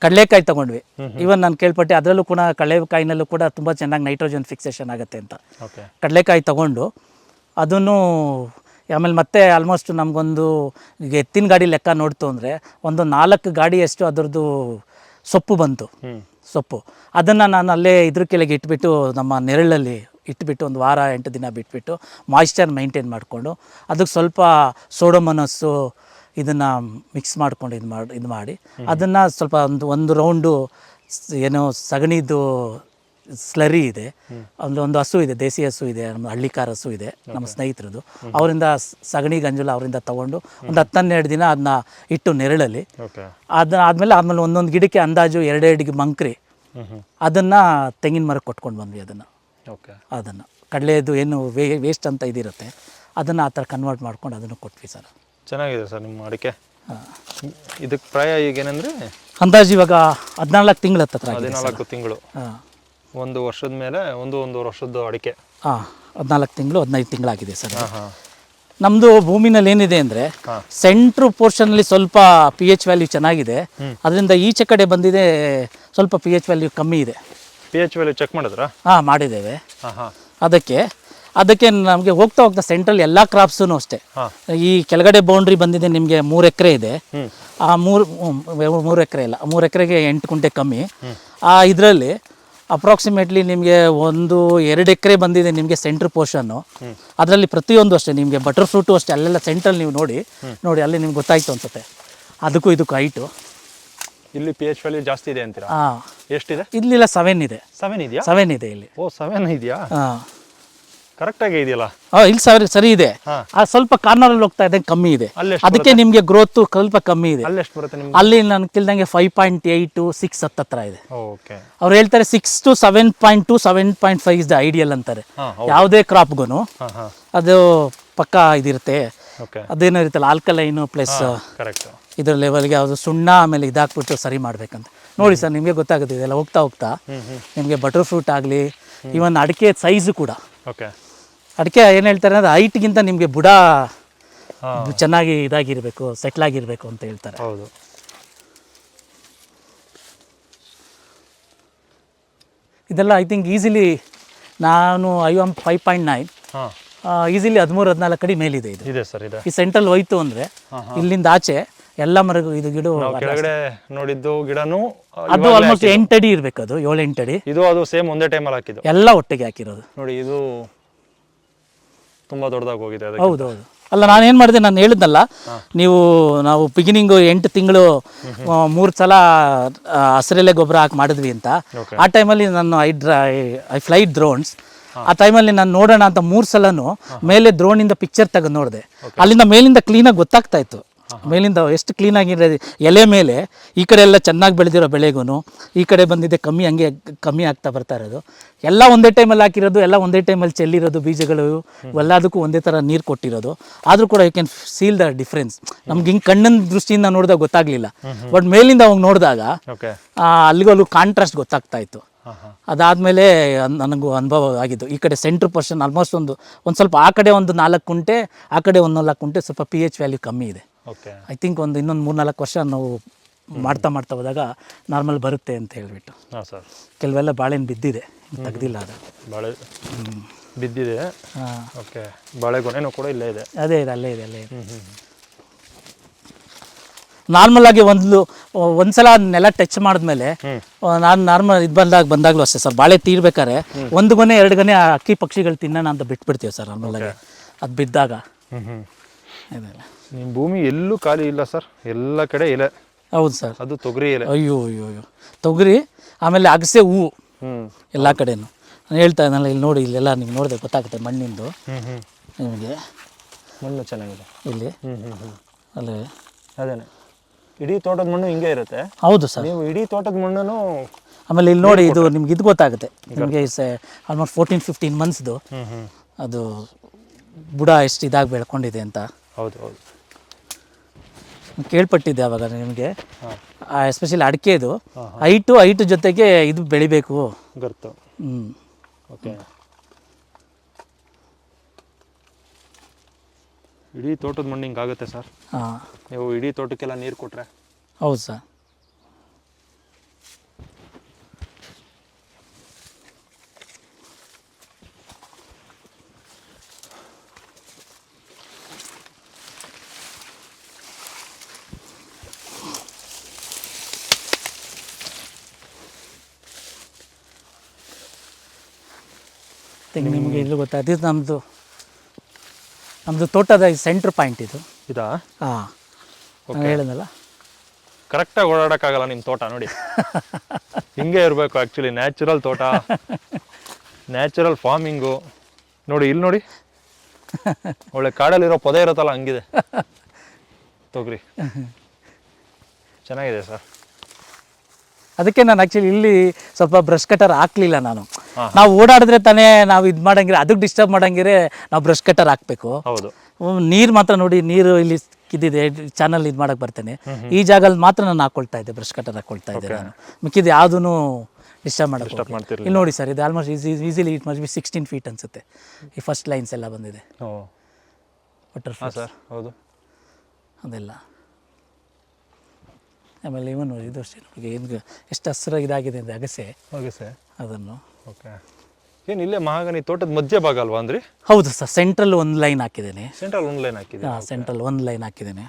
ಕಡಲೆಕಾಯಿ ತಗೊಂಡ್ವಿ. ಇವನ್ ನಾನು ಕೇಳ್ಪಟ್ಟೆ ಅದರಲ್ಲೂ ಕೂಡ ಕಡಲೆಕಾಯಿನಲ್ಲೂ ಕೂಡ ತುಂಬ ಚೆನ್ನಾಗಿ ನೈಟ್ರೋಜನ್ ಫಿಕ್ಸೇಷನ್ ಆಗುತ್ತೆ ಅಂತ. ಕಡಲೆಕಾಯಿ ತಗೊಂಡು ಅದನ್ನು ಆಮೇಲೆ ಮತ್ತೆ ಆಲ್ಮೋಸ್ಟ್ ನಮಗೊಂದು ಎತ್ತಿನ ಗಾಡಿ ಲೆಕ್ಕ ನೋಡ್ತು ಅಂದರೆ ಒಂದು ನಾಲ್ಕು ಗಾಡಿಯಷ್ಟು ಅದರದ್ದು ಸೊಪ್ಪು ಬಂತು. ಸೊಪ್ಪು. ಅದನ್ನು ನಾನು ಅಲ್ಲೇ ಇದ್ರ ಕೆಳಗೆ ಇಟ್ಬಿಟ್ಟು ನಮ್ಮ ನೆರಳಲ್ಲಿ ಇಟ್ಬಿಟ್ಟು ಒಂದು ವಾರ ಎಂಟು ದಿನ ಬಿಟ್ಬಿಟ್ಟು ಮಾಯಿಶ್ಚರ್ ಮೈಂಟೈನ್ ಮಾಡಿಕೊಂಡು ಅದಕ್ಕೆ ಸ್ವಲ್ಪ ಸೋಡೋಮನಸ್ಸು ಇದನ್ನು ಮಿಕ್ಸ್ ಮಾಡ್ಕೊಂಡು ಇದು ಮಾಡಿ ಇದು ಮಾಡಿ. ಅದನ್ನು ಸ್ವಲ್ಪ ಒಂದು ಒಂದು ರೌಂಡು ಏನೋ ಸಗಣಿದು ಸ್ಲರಿ ಇದೆ. ಒಂದು ಒಂದು ಹಸು ಇದೆ ದೇಸಿ ಹಸು ಇದೆ ನಮ್ಮ ಹಳ್ಳಿಕಾರ ಹಸು ಇದೆ ನಮ್ಮ ಸ್ನೇಹಿತರದು. ಅವರಿಂದ ಸಗಣಿ ಗಂಜಲ ಅವರಿಂದ ತಗೊಂಡು ಒಂದು ಹತ್ತನ್ನೆರಡು ದಿನ ಅದನ್ನ ಇಟ್ಟು ನೆರಳಲ್ಲಿ. ಅದನ್ನ ಆದಮೇಲೆ ಆಮೇಲೆ ಒಂದೊಂದು ಗಿಡಕ್ಕೆ ಅಂದಾಜು ಎರಡೆರಡಿಗೆ ಮಂಕ್ರಿ. ಅದನ್ನ ತೆಂಗಿನ ಮರಕ್ಕೆ ಕೊಟ್ಕೊಂಡು ಬಂದ್ವಿ ಅದನ್ನು. ಓಕೆ. ಅದನ್ನು. ಕಡಲೆದು ಏನು ವೇ ವೇಸ್ಟ್ ಅಂತ ಇದಿರುತ್ತೆ. ಅದನ್ನು ಆ ಥರ ಕನ್ವರ್ಟ್ ಮಾಡ್ಕೊಂಡು ಅದನ್ನು ಕೊಟ್ವಿ ಸರ್. ಚೆನ್ನಾಗಿದೆ ಸರ್ ನಿಮ್ಮ ಅಡಿಕೆ. ಇದಕ್ಕೆ ಪ್ರಾಯ ಈಗ ಏನಂದರೆ ಅಂದಾಜು ಇವಾಗ ಹದಿನಾಲ್ಕು ತಿಂಗಳ ಹತ್ತತ್ರ ಆಗಿದೆ ಹದಿನಾಲ್ಕು ತಿಂಗಳು. ಹಾಂ. ಒಂದು ವರ್ಷದ ಮೇಲೆ ಒಂದು ಒಂದೂವರೆ ವರ್ಷದ್ದು ಅಡಿಕೆ. ಹಾಂ ಹದಿನಾಲ್ಕು ತಿಂಗಳು ಹದಿನೈದು ತಿಂಗಳಾಗಿದೆ ಸರ್. ಹಾಂ ಹಾಂ. ನಮ್ಮದು ಭೂಮಿನಲ್ಲಿ ಏನಿದೆ ಅಂದರೆ ಹಾ. ಸೆಂಟ್ರ್ ಪೋರ್ಷನಲ್ಲಿ ಸ್ವಲ್ಪ ಪಿ ಎಚ್ ವ್ಯಾಲ್ಯೂ ಚೆನ್ನಾಗಿದೆ. ಅದರಿಂದ ಈಚೆ ಕಡೆ ಬಂದಿದೆ ಸ್ವಲ್ಪ ಪಿ ಎಚ್ ವ್ಯಾಲ್ಯೂ ಕಮ್ಮಿ ಇದೆ. ಪಿ ಎಚ್ ವ್ಯಾಲ್ಯೂ ಚೆಕ್ ಮಾಡಿದ್ರಾ? ಹಾಂ ಮಾಡಿದ್ದೇವೆ. ಹಾಂ ಹಾಂ. ಅದಕ್ಕೆ ಅದಕ್ಕೆ ನಮಗೆ ಹೋಗ್ತಾ ಹೋಗ್ತಾ ಸೆಂಟ್ರಲ್ ಎಲ್ಲ ಕ್ರಾಪ್ಸೂ ಅಷ್ಟೇ. ಈ ಕೆಳಗಡೆ ಬೌಂಡ್ರಿ ಬಂದಿದೆ ನಿಮಗೆ ಮೂರು ಎಕರೆ ಇದೆ. ಆ ಮೂರು ಮೂರು ಎಕರೆ ಇಲ್ಲ ಮೂರು ಎಕರೆಗೆ ಎಂಟು ಕುಂಟೆ ಕಮ್ಮಿ. ಆ ಇದರಲ್ಲಿ ಅಪ್ರಾಕ್ಸಿಮೇಟ್ಲಿ ನಿಮಗೆ ಒಂದು ಎರಡು ಎಕರೆ ಬಂದಿದೆ ನಿಮಗೆ ಸೆಂಟ್ರ್ ಪೋರ್ಷನ್ನು ಅದರಲ್ಲಿ ಪ್ರತಿಯೊಂದು ಅಷ್ಟೇ ನಿಮಗೆ ಬಟರ್ ಫ್ರೂಟು ಅಷ್ಟೇ ಅಲ್ಲೆಲ್ಲ ಸೆಂಟ್ರಲ್ಲಿ ನೀವು ನೋಡಿ ನೋಡಿ ಅಲ್ಲಿ ನಿಮ್ಗೆ ಗೊತ್ತಾಯ್ತು ಅನ್ಸುತ್ತೆ. ಅದಕ್ಕೂ ಇದಕ್ಕೂ ಹೈಟು ಇಲ್ಲಿ ಪಿ ಎಚ್ ವ್ಯಾಲ್ಯೂ ಜಾಸ್ತಿ ಇದೆ ಅಂತೀರಾ? ಹಾಂ. ಎಷ್ಟಿದೆ? ಇಲ್ಲಿಲ್ಲ ಸೆವೆನ್ ಇದೆ. ಸೆವೆನ್ ಇದೆಯಾ? ಸೆವೆನ್ ಇದೆ ಇಲ್ಲಿ. ಓ ಸೆವೆನ್ ಇದೆಯಾ? ಹಾಂ. ಕರೆಕ್ಟಾಗಿ ಇದೆಯಲ್ಲ? ಇಲ್ಲಿ ಸರಿ ಸರಿ ಇದೆ. ಆ ಸ್ವಲ್ಪ ಕಾರ್ನರಲ್ಲಿ ಹೋಗ್ತಾ ಇದೆ ಕಮ್ಮಿ ಇದೆ. ಅದಕ್ಕೆ ನಿಮಗೆ ಗ್ರೋತ್ ಸ್ವಲ್ಪ ಕಮ್ಮಿ ಇದೆ. ಅಲ್ಲಿ ಎಷ್ಟು ಬರುತ್ತೆ ನಿಮ್ಗೆ? ಅಲ್ಲಿ ನನಗೆ ತಿಳಿದಂಗೆ ಫೈವ್ ಪಾಯಿಂಟ್ ಏಯ್ಟು ಸಿಕ್ಸ್ ಹತ್ತತ್ರ ಇದೆ. ಓಕೆ. ಅವ್ರು ಹೇಳ್ತಾರೆ six to seven point to seven point five is the ideal ಅಂತಾರೆ. ಯಾವುದೇ ಕ್ರಾಪ್ಗೂ ಅದು ಪಕ್ಕ ಇದಿರುತ್ತೆ. ಅದೇನೋ ಇರುತ್ತಲ್ಲ ಆಲ್ಕಲೈನ್ ಪ್ಲಸ್ ಇದ್ರ ಲೆವೆಲ್ಗೆ ಅದು ಸುಣ್ಣ ಆಮೇಲೆ ಇದಾಕ್ಬಿಟ್ಟು ಸರಿ ಮಾಡ್ಬೇಕಂತ. ನೋಡಿ ಸರ್ ನಿಮಗೆ ಗೊತ್ತಾಗುತ್ತೆ ಇದೆಲ್ಲ ಹೋಗ್ತಾ ಹೋಗ್ತಾ ನಿಮಗೆ ಬಟರ್ ಫ್ರೂಟ್ ಆಗಲಿ ಈವನ್ ಅಡಿಕೆ ಸೈಜು ಕೂಡ. ಓಕೆ. ಅಡಿಕೆ ಏನು ಹೇಳ್ತಾರೆ ಅಂದರೆ ಹೈಟ್ಗಿಂತ ನಿಮಗೆ ಬುಡ ಚೆನ್ನಾಗಿ ಇದಾಗಿರಬೇಕು ಸೆಟ್ಲ್ ಆಗಿರಬೇಕು ಅಂತ ಹೇಳ್ತಾರೆ. ಹೌದು. ಇದೆಲ್ಲ ಐ ಥಿಂಕ್ ಈಸಿಲಿ ನಾನು I am five point nine easily ಹದಿಮೂರು ಹದಿನಾಲ್ಕು ಅಡಿ ಮೇಲಿದೆ ಇದು. ಇದೆ ಸರ್ ಇದೆ. ಈ ಸೆಂಟ್ರಲ್ ಹೋಯ್ತು ಅಂದರೆ ಇಲ್ಲಿಂದ ಆಚೆ ಎಲ್ಲ ಮರಗೂ ಇದು ಗಿಡ ಕೆಳಗಡೆ ನೋಡಿದ್ದು ಗಿಡನು ಅದು ಆಲ್ಮೋಸ್ಟ್ ಎಂಟು ಅಡಿ ಇರಬೇಕು ಅದು ಏಳು ಎಂಟು ಅಡಿ ಇದು ಅದು ಸೇಮ್ ಒಂದೇ ಟೈಮಲ್ಲಿ ಹಾಕಿದ್ದು. ಎಲ್ಲ ಒಟ್ಟಿಗೆ ಹಾಕಿರೋದು. ನೋಡಿ ಇದು ತುಂಬಾ ದೊಡ್ಡದಾಗಿ ಹೋಗಿದೆ ಅದಕ್ಕೆ ಹೌದು ಹೌದು. ಅಲ್ಲ ನಾನು ಏನು ಮಾಡಿದೆ ನಾನು ಹೇಳಿದ್ನಲ್ಲ ನೀವು ನಾವು ಬಿಗಿನಿಂಗು ಎಂಟು ತಿಂಗಳು ಮೂರು ಸಲ ಹಸಿರೆಲೆ ಗೊಬ್ಬರ ಹಾಕಿ ಮಾಡಿದ್ವಿ ಅಂತ. ಆ ಟೈಮಲ್ಲಿ ನಾನು I draw I flight drones ಆ ಟೈಮಲ್ಲಿ ನಾನು ನೋಡೋಣ ಅಂತ ಮೂರು ಸಲನು ಮೇಲೆ ಡ್ರೋನಿಂದ ಪಿಕ್ಚರ್ ತೆಗೆದು ನೋಡಿದೆ. ಅಲ್ಲಿಂದ ಮೇಲಿಂದ ಕ್ಲೀನಾಗಿ ಗೊತ್ತಾಗ್ತಾ ಇತ್ತು. ಮೇಲಿಂದ ಎಷ್ಟು ಕ್ಲೀನಾಗಿರೋ ಎಲೆ ಮೇಲೆ ಈ ಕಡೆ ಎಲ್ಲ ಚೆನ್ನಾಗಿ ಬೆಳೆದಿರೋ ಬೆಳೆಗೂ ಈ ಕಡೆ ಬಂದಿದೆ ಕಮ್ಮಿ ಹಂಗೆ ಕಮ್ಮಿ ಆಗ್ತಾ ಬರ್ತಾ ಇರೋದು. ಎಲ್ಲ ಒಂದೇ ಟೈಮಲ್ಲಿ ಹಾಕಿರೋದು ಎಲ್ಲ ಒಂದೇ ಟೈಮಲ್ಲಿ ಚೆಲ್ಲಿರೋದು ಬೀಜಗಳು ಎಲ್ಲದಕ್ಕೂ ಒಂದೇ ಥರ ನೀರು ಕೊಟ್ಟಿರೋದು. ಆದರೂ ಕೂಡ you can see the difference ನಮ್ಗೆ ಹಿಂಗೆ ಕಣ್ಣಿನ ದೃಷ್ಟಿಯಿಂದ ನೋಡಿದಾಗ ಗೊತ್ತಾಗಲಿಲ್ಲ. ಬಟ್ ಮೇಲಿಂದ ಅವಾಗ ನೋಡಿದಾಗ ಅಲ್ಲಿಗೂ ಅಲ್ಲೂ ಕಾಂಟ್ರಾಸ್ಟ್ ಗೊತ್ತಾಗ್ತಾ ಇತ್ತು. ಅದಾದ್ಮೇಲೆ ನನಗೂ ಅನುಭವ ಆಗಿದ್ದು. ಈ ಕಡೆ ಸೆಂಟ್ರ್ ಪರ್ಸನ್ ಆಲ್ಮೋಸ್ಟ್ ಒಂದು ಒಂದು ಸ್ವಲ್ಪ ಆ ಕಡೆ ಒಂದು ನಾಲ್ಕು ಕುಂಟೆ ಆ ಕಡೆ ಒಂದು ನಾಲ್ಕು ಕುಂಟೆ ಸ್ವಲ್ಪ ಪಿ ಎಚ್ ವ್ಯಾಲ್ಯೂ ಕಮ್ಮಿ ಇದೆ. ಐ ಥಿಂಕ್ ಒಂದು ಇನ್ನೊಂದು ಮೂರು ನಾಲ್ಕು ವರ್ಷ ನಾವು ಮಾಡ್ತಾ ಮಾಡ್ತಾ ಹೋದಾಗ ನಾರ್ಮಲ್ ಬರುತ್ತೆ ಅಂತ ಹೇಳ್ಬಿಟ್ಟು. ಹಾಂ ಸರ್. ಕೆಲವೆಲ್ಲ ಬಾಳೆಹಣ್ಣು ಬಿದ್ದಿದೆ ತೆಗ್ದಿಲ್ಲ ಅದು. ಬಾಳೆ ಬಿದ್ದಿದೆ? ಹಾಂ. ಓಕೆ ಬಾಳೆಗೊನೆನೂ ಕೂಡ ಇಲ್ಲೇ ಇದೆ. ಅದೇ ಇದೆ ಅಲ್ಲೇ ಇದೆ ಅಲ್ಲೇ ಇದೆ. ನಾರ್ಮಲ್ ಆಗಿ ಒಂದು ಒಂದ್ಸಲ ನೆಲ ಟಚ್ ಮಾಡಿದ್ಮೇಲೆ ನಾನು ನಾರ್ಮಲ್ ಇದು ಬಂದಾಗ ಬಂದಾಗಲೂ ಅಷ್ಟೇ ಸರ್. ಬಾಳೆ ತೀರ್ಬೇಕಾದ್ರೆ ಒಂದು ಗೊನೆ ಎರಡು ಗೊನೆ ಅಕ್ಕಿ ಪಕ್ಷಿಗಳು ತಿನ್ನೋಣ ಅಂತ ಬಿಟ್ಬಿಡ್ತೀವಿ ಸರ್ ನಾರ್ಮಲ್ ಆಗಿ. ಅದು ಬಿದ್ದಾಗ. ಇದೆಲ್ಲ ನಿಮ್ಮ ಭೂಮಿ ಎಲ್ಲೂ ಖಾಲಿ ಇಲ್ಲ ಸರ್. ಎಲ್ಲ ಕಡೆ ಎಲೆ. ಹೌದು ಸರ್. ಅದು ತೊಗರಿ ಎಲೆ. ಅಯ್ಯೋ ಅಯ್ಯೋ ಅಯ್ಯೋ. ತೊಗರಿ ಆಮೇಲೆ ಅಗಸೆ ಹೂವು. ಎಲ್ಲ ಕಡೆನೂ. ನಾನು ಹೇಳ್ತಾ ಇದ್ದನಲ್ಲ ಇಲ್ಲಿ ನೋಡಿ ಇಲ್ಲೆಲ್ಲ ನಿಮ್ಗೆ ನೋಡಿದೆ ಗೊತ್ತಾಗುತ್ತೆ ಮಣ್ಣಿಂದು. ನಿಮಗೆ. ಮಣ್ಣು ಚೆನ್ನಾಗಿದೆ. ಇಲ್ಲಿ. ಅಲ್ಲೇ. ಅದೇನೆ. ಇಡೀ ತೋಟದ ಮಣ್ಣು ಹಿಂಗೆ ಇರುತ್ತೆ. ಹೌದು ಸರ್. ನೀವು ಇಡೀ ತೋಟದ ಮಣ್ಣನ್ನು ಆಮೇಲೆ ಇಲ್ಲಿ ನೋಡಿ ಇದು ನಿಮ್ಗೆ ಇದು ಗೊತ್ತಾಗುತ್ತೆ. ನಿಮಗೆ ಆಲ್ಮೋಸ್ಟ್ ಫೋರ್ಟೀನ್ ಫಿಫ್ಟೀನ್ ಮಂತ್ಸ್ದು ಅದು ಬುಡ ಎಷ್ಟು ಇದಾಗಿ ಬೆಳ್ಕೊಂಡಿದೆ ಅಂತ. ಹೌದು ಹೌದು. ಕೇಳ್ಪಟ್ಟಿದ್ದೆ ಅವಾಗ ನಿಮಗೆ. ಆ ಎಸ್ಪೆಷಲಿ ಅಡಿಕೆದು ಹೈಟು ಹೈಟು ಜೊತೆಗೆ ಇದು ಬೆಳಿಬೇಕು. ಗರ್ತು ಹ್ಞೂ ಓಕೆ. ಇಡೀ ತೋಟದ ಮಣ್ಣು ಹಿಂಗಾಗುತ್ತೆ ಸರ್. ಹಾಂ. ನೀವು ಇಡೀ ತೋಟಕ್ಕೆಲ್ಲ ನೀರು ಕೊಟ್ಟರೆ ಹೌದು ಸರ್. ತೆಂಗು ನಿಮಗೆ ಇದು ಗೊತ್ತಾಯ್ತು ಇದು ನಮ್ಮದು ನಮ್ಮದು ತೋಟದ ಸೆಂಟ್ರ್ ಪಾಯಿಂಟ್ ಇದು. ಇದಾ? ಹಾಂ. ನಾನು ಹೇಳಿದ್ನಲ್ಲ. ಕರೆಕ್ಟಾಗಿ ಓಡಾಡೋಕ್ಕಾಗಲ್ಲ ನಿಮ್ಮ ತೋಟ ನೋಡಿ. ಹಿಂಗೆ ಇರಬೇಕು ಆ್ಯಕ್ಚುಲಿ ನ್ಯಾಚುರಲ್ ತೋಟ. ನ್ಯಾಚುರಲ್ ಫಾರ್ಮಿಂಗು ನೋಡಿ ಇಲ್ಲಿ ನೋಡಿ. ಒಳ್ಳೆ ಕಾಡಲ್ಲಿರೋ ಪೊದೆ ಇರುತ್ತಲ್ಲ ಹಂಗಿದೆ. ತೊಗರಿ. ಚೆನ್ನಾಗಿದೆ ಸರ್. ಅದಕ್ಕೆ ನಾನು ಆ್ಯಕ್ಚುಲಿ ಇಲ್ಲಿ ಸ್ವಲ್ಪ ಬ್ರಷ್ ಕಟರ್ ಹಾಕ್ಲಿಲ್ಲ ನಾನು. ನಾವು ಓಡಾಡಿದ್ರೆ ತಾನೇ ನಾವು ಇದು ಮಾಡಂಗಿರ ಅದಕ್ಕೆ ಡಿಸ್ಟರ್ಬ್ ಮಾಡಂಗಿರೇ ನಾವು ಬ್ರಷ್ ಕಟ್ಟರ್ ಹಾಕ್ಬೇಕು. ಹೌದು. ನೀರು ಮಾತ್ರ ನೋಡಿ ನೀರು ಇಲ್ಲಿ ಇದಿದೆ ಚಾನಲ್ ಇದು ಮಾಡಕ್ಕೆ ಬರ್ತೇನೆ. ಈ ಜಾಗದಲ್ಲಿ ಮಾತ್ರ ನಾನು ಹಾಕೊಳ್ತಾ ಇದ್ದೆ ಬ್ರಷ್ ಕಟ್ಟರ್ ಹಾಕೊಳ್ತಾ ಇದ್ದೆ ನಾನು. ಮಿಕ್ಕಿದ್ದು ಯಾವುದೂ ಡಿಸ್ಟರ್ಬ್ ಮಾಡಕ್ಕೆ ಇಲ್ಲಿ ನೋಡಿ ಸರ್ ಇದು almost easy easily it must be sixteen feet ಅನ್ಸುತ್ತೆ. ಈ ಫಸ್ಟ್ ಲೈನ್ಸ್ ಎಲ್ಲ ಬಂದಿದೆ. ಸರ್ ಹೌದು. ಅದೆಲ್ಲ. ಆಮೇಲೆ ಇವನು ಇದು ಅಷ್ಟೇ ನೋಡಿ ಏನು ಎಷ್ಟು ಹಸಿರಾಗಿ ಇದಾಗಿದೆ ಅಂದರೆ ಅಗಸೆ. ಅಗಸೆ. ಸರ್ ಅದನ್ನು ಓಕೆ. ಏನು ಇಲ್ಲೇ ಮಹಾಗನಿ ತೋಟದ ಮಧ್ಯ ಭಾಗ ಅಲ್ವಾ ಅಂದ್ರೆ? ಹೌದು ಸರ್ ಸೆಂಟ್ರಲ್ ಒಂದು ಲೈನ್ ಹಾಕಿದ್ದೇನೆ. ಸೆಂಟ್ರಲ್ ಒಂದು ಲೈನ್ ಹಾಕಿದೆ ಸೆಂಟ್ರಲ್ ಒಂದು ಲೈನ್ ಹಾಕಿದ್ದೇನೆ.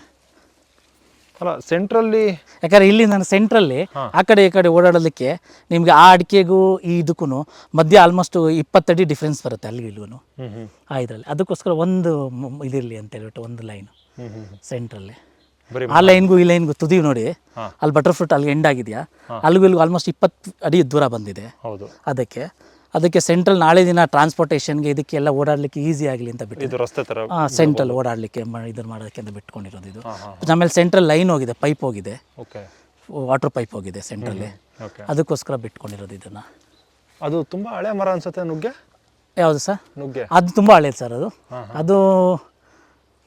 ಅಲ್ಲ ಸೆಂಟ್ರಲ್ಲಿ ಯಾಕಂದ್ರೆ ಇಲ್ಲಿ ನಾನು ಸೆಂಟ್ರಲ್ಲಿ ಆ ಕಡೆ ಈ ಕಡೆ ಓಡಾಡೋದಕ್ಕೆ ನಿಮಗೆ ಆ ಅಡಿಕೆಗೂ ಈ ಇದಕ್ಕೂ ಮಧ್ಯೆ ಆಲ್ಮೋಸ್ಟ್ ಇಪ್ಪತ್ತಡಿ ಡಿಫ್ರೆನ್ಸ್ ಬರುತ್ತೆ ಅಲ್ಲಿ ಇಲ್ಲೂ ಆ ಇದರಲ್ಲಿ. ಅದಕ್ಕೋಸ್ಕರ ಒಂದು ಮ್- ಇದಿರಲಿ ಅಂತ ಹೇಳ್ಬಿಟ್ಟು ಒಂದು ಲೈನ್ ಸೆಂಟ್ರಲ್ಲಿ ಆ ಲೈನ್ಗೂ ಈ ಲೈನ್ಗೂ ತುದಿ ನೋಡಿ. ಅಲ್ಲಿ ಬಟರ್ ಫ್ರೂಟ್ ಅಲ್ಲಿ ಎಂಡ್ ಆಗಿದೆಯಾ ಅಲ್ಲಿಗೂ ಇಲ್ಲಿಗೂ ಆಲ್ಮೋಸ್ಟ್ ಇಪ್ಪತ್ತು ಅಡಿ ದೂರ ಬಂದಿದೆ. ಅದಕ್ಕೆ ಅದಕ್ಕೆ ಸೆಂಟ್ರಲ್ ನಾಳೆ ದಿನ ಟ್ರಾನ್ಸ್ಪೋರ್ಟೇಷನ್ಗೆ ಇದಕ್ಕೆಲ್ಲ ಓಡಾಡಲಿಕ್ಕೆ ಈಸಿ ಆಗಲಿ ಅಂತ ಬಿಟ್ಟು ರಸ್ತೆ ಸೆಂಟ್ರಲ್ ಓಡಾಡಲಿಕ್ಕೆ ಇದನ್ನು ಮಾಡೋದಕ್ಕೆ ಅಂತ ಬಿಟ್ಕೊಂಡಿರೋದು ಇದು. ಆಮೇಲೆ ಸೆಂಟ್ರಲ್ ಲೈನ್ ಹೋಗಿದೆ ಪೈಪ್ ಹೋಗಿದೆ. ವಾಟರ್ ಪೈಪ್ ಹೋಗಿದೆ ಸೆಂಟ್ರಲ್ಲಿ ಅದಕ್ಕೋಸ್ಕರ ಬಿಟ್ಕೊಂಡಿರೋದು ಇದನ್ನು. ಅದು ತುಂಬ ಹಳೆ ಮರ ಅನ್ಸುತ್ತೆ ನುಗ್ಗೆ? ಯಾವುದು ಸರ್? ನುಗ್ಗೆ. ಅದು ತುಂಬ ಹಳೇದು ಸರ್ ಅದು. ಅದು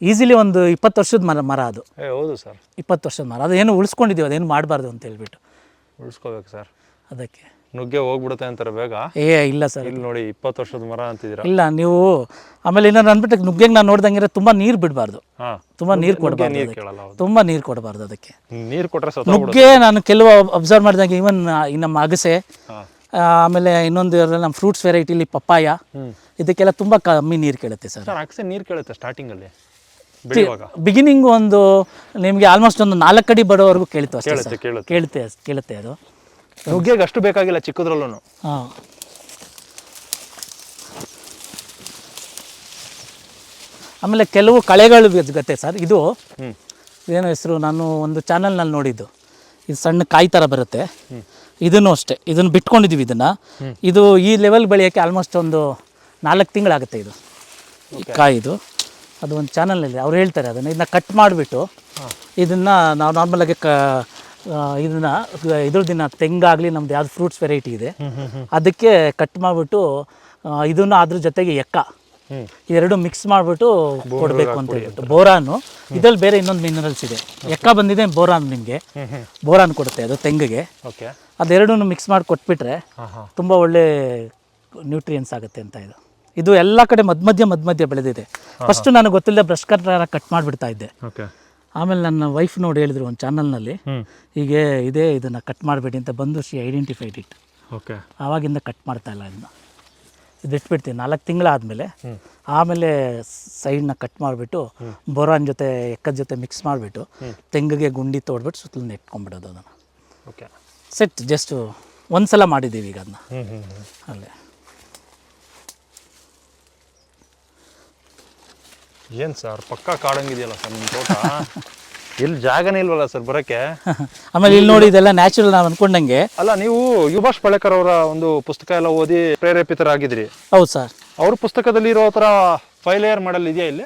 ಈಸಿಲಿ ಒಂದು ಇಪ್ಪತ್ತು ವರ್ಷದ ಮರ ಮರ ಅದು. ಹೌದು ಸರ್. ಇಪ್ಪತ್ತು ವರ್ಷದ ಮರ. ಅದು ಏನು ಉಳಿಸ್ಕೊಂಡಿದ್ದೀವಿ ಅದೇನು ಮಾಡಬಾರ್ದು ಅಂತ ಹೇಳ್ಬಿಟ್ಟು. ಉಳಿಸ್ಕೋಬೇಕು ಸರ್. ಅದಕ್ಕೆ. ನುಗ್ಗೆ ಹೋಗ್ಬಿಡುತ್ತೆ ಅಂತಾರೆ ಬೇಗ. ಏ ಇಲ್ಲ ಸರ್. ಇಲ್ಲಿ ನೋಡಿ ಇಪ್ಪತ್ತು ವರ್ಷದ ಮರ ಅಂತಿದ್ದೀರಾ? ಇಲ್ಲ ನೀವು ಆಮೇಲೆ ಇನ್ನೊಂದು ಅಂದ್ಬಿಟ್ಟು ನುಗ್ಗೆಗೆ ನಾನು ನೋಡ್ದಂಗಿರೋ ತುಂಬ ನೀರು ಬಿಡಬಾರ್ದು. ತುಂಬ ನೀರು ಕೊಡಬಾರ್ದು ತುಂಬ ನೀರು ಕೊಡಬಾರ್ದು ಅದಕ್ಕೆ. ನೀರು ಕೊಟ್ಟರೆ ನುಗ್ಗೆ ನಾನು ಕೆಲವು ಅಬ್ಸರ್ವ್ ಮಾಡಿದಾಗ ಈವನ್ ನಮ್ಮ ಅಗಸೆ ಆಮೇಲೆ ಇನ್ನೊಂದು ನಮ್ಮ ಫ್ರೂಟ್ಸ್ ವೆರೈಟಿಲಿ ಪಪ್ಪಾಯ ಇದಕ್ಕೆಲ್ಲ ತುಂಬ ಕಮ್ಮಿ ನೀರು ಕೇಳುತ್ತೆ ಸರ್. ಅಕ್ಸೆ ನೀರು ಕೇಳುತ್ತೆ ಸ್ಟಾರ್ಟಿಂಗಲ್ಲಿ ಬಿಗಿನಿಂಗ್ ಒಂದು ನಿಮಗೆ ಆಲ್ಮೋಸ್ಟ್ ಒಂದು ನಾಲ್ಕು ಅಡಿ ಬರೋವರೆಗೂ ಕೇಳ್ತು ಅಷ್ಟೇ ಕೇಳುತ್ತೆ ಕೇಳುತ್ತೆ. ಅದು. ನುಗ್ಗೆಗೆ ಅಷ್ಟು ಬೇಕಾಗಿಲ್ಲ ಚಿಕ್ಕದ್ರಲ್ಲೂ ಹಾಂ. ಆಮೇಲೆ ಕೆಲವು ಕಳೆಗಳು ಗತ್ತೆ ಸರ್. ಇದು ಏನು ಹೆಸರು ನಾನು ಒಂದು ಚಾನಲ್ನಲ್ಲಿ ನೋಡಿದ್ದು. ಇದು ಸಣ್ಣ ಕಾಯಿ ಥರ ಬರುತ್ತೆ. ಇದನ್ನು ಅಷ್ಟೇ. ಇದನ್ನು ಬಿಟ್ಕೊಂಡಿದ್ದೀವಿ ಇದನ್ನು. ಇದು ಈ ಲೆವೆಲ್ ಬೆಳೆಯೋಕ್ಕೆ ಆಲ್ಮೋಸ್ಟ್ ಒಂದು ನಾಲ್ಕು ತಿಂಗಳಾಗುತ್ತೆ ಇದು. ಈ ಕಾಯಿದು ಅದು ಒಂದು ಚಾನಲ್ನಲ್ಲಿ ಅವ್ರು ಹೇಳ್ತಾರೆ ಅದನ್ನು. ಇದನ್ನ ಕಟ್ ಮಾಡಿಬಿಟ್ಟು ಇದನ್ನು ನಾವು ನಾರ್ಮಲಾಗಿ ಕ ಇದನ್ನು ಇದ್ರ ದಿನ ತೆಂಗಾಗಲಿ ನಮ್ದು ಯಾವ್ದು ಫ್ರೂಟ್ಸ್ ವೆರೈಟಿ ಇದೆ ಅದಕ್ಕೆ ಕಟ್ ಮಾಡಿಬಿಟ್ಟು ಇದನ್ನು ಅದ್ರ ಜೊತೆಗೆ ಎಕ್ಕ ಇವೆರಡು ಮಿಕ್ಸ್ ಮಾಡಿಬಿಟ್ಟು ಕೊಡಬೇಕು ಅಂತ ಹೇಳ್ಬಿಟ್ಟು. ಬೋರಾನು. ಇದ್ರಲ್ಲಿ ಬೇರೆ ಇನ್ನೊಂದು ಮಿನರಲ್ಸ್ ಇದೆ. ಎಕ್ಕ ಬಂದಿದೆ ಬೋರಾನ್ ನಿಮಗೆ. ಬೋರಾನ್ ಕೊಡುತ್ತೆ ಅದು ತೆಂಗಿಗೆ. ಅದೆರಡೂ ಮಿಕ್ಸ್ ಮಾಡಿ ಕೊಟ್ಬಿಟ್ರೆ ತುಂಬ ಒಳ್ಳೆ ನ್ಯೂಟ್ರಿಯನ್ಸ್ ಆಗುತ್ತೆ ಅಂತ ಇದು. ಇದು ಎಲ್ಲ ಕಡೆ ಮಧ್ಯ ಮಧ್ಯ ಮಧ್ಯ ಮಧ್ಯ ಬೆಳೆದಿದೆ. ಫಸ್ಟ್ ನನಗೆ ಗೊತ್ತಿಲ್ಲದೆ ಬ್ರಷ್ ಕಟ್ರ ಕಟ್ ಮಾಡಿಬಿಡ್ತಾ ಇದ್ದೆ. ಆಮೇಲೆ ನನ್ನ ವೈಫ್ ನೋಡಿ ಹೇಳಿದ್ರು ಒಂದು ಚಾನಲ್ನಲ್ಲಿ ಹೀಗೆ ಇದೇ ಇದನ್ನು ಕಟ್ ಮಾಡಬೇಡಿ ಅಂತ ಬಂದು ಶಿ ಐಡೆಂಟಿಫೈಡ್ ಇಟ್ ಓಕೆ. ಆವಾಗಿಂದ ಕಟ್ ಮಾಡ್ತಾ ಇಲ್ಲ ಇದನ್ನ ಇದು ಇಟ್ಬಿಡ್ತೀನಿ. ನಾಲ್ಕು ತಿಂಗಳಾದಮೇಲೆ ಆಮೇಲೆ ಸೈಡ್ನ ಕಟ್ ಮಾಡಿಬಿಟ್ಟು ಬೋರಾನ್ ಜೊತೆ ಎಕ್ಕದ ಜೊತೆ ಮಿಕ್ಸ್ ಮಾಡಿಬಿಟ್ಟು ತೆಂಗಿಗೆ ಗುಂಡಿ ತೋಡ್ಬಿಟ್ಟು ಸುತ್ತಲೂ ನೆಟ್ಕೊಂಡ್ಬಿಡೋದು ಅದನ್ನು. ಓಕೆ. ಸೆಟ್ ಜಸ್ಟ್ ಒಂದು ಸಲ ಮಾಡಿದ್ದೀವಿ ಈಗ ಅದನ್ನ ಅಲ್ಲೇ. ಏನು ಸರ್? ಪಕ್ಕ ಕಾಡಂಗಿದೆಯಲ್ಲ ಸರ್ ನಿಮ್ಮ ತೋಟ? (laughs) ಇಲ್ಲಿ ಜಾಗನೇ ಇಲ್ವಲ್ಲ ಸರ್ ಬರೋಕ್ಕೆ? (laughs) ಆಮೇಲೆ ಇಲ್ಲಿ ನೋಡಿ ಇದೆಲ್ಲ ನ್ಯಾಚುರಲ್ ನಾವು ಅನ್ಕೊಂಡಂಗೆ. ಅಲ್ಲ ನೀವು ಯುಭಾಷ್ ಪಳೇಕರ್ ಅವರ ಒಂದು ಪುಸ್ತಕ ಎಲ್ಲ ಓದಿ ಪ್ರೇರೇಪಿತರಾಗಿದ್ರಿ. ಹೌದು ಸರ್. ಅವ್ರ ಪುಸ್ತಕದಲ್ಲಿ ಇರೋ ಥರ ಫೈಲ್ ಲೇಯರ್ ಮಾಡಲ್ ಇದೆಯಾ ಇಲ್ಲಿ?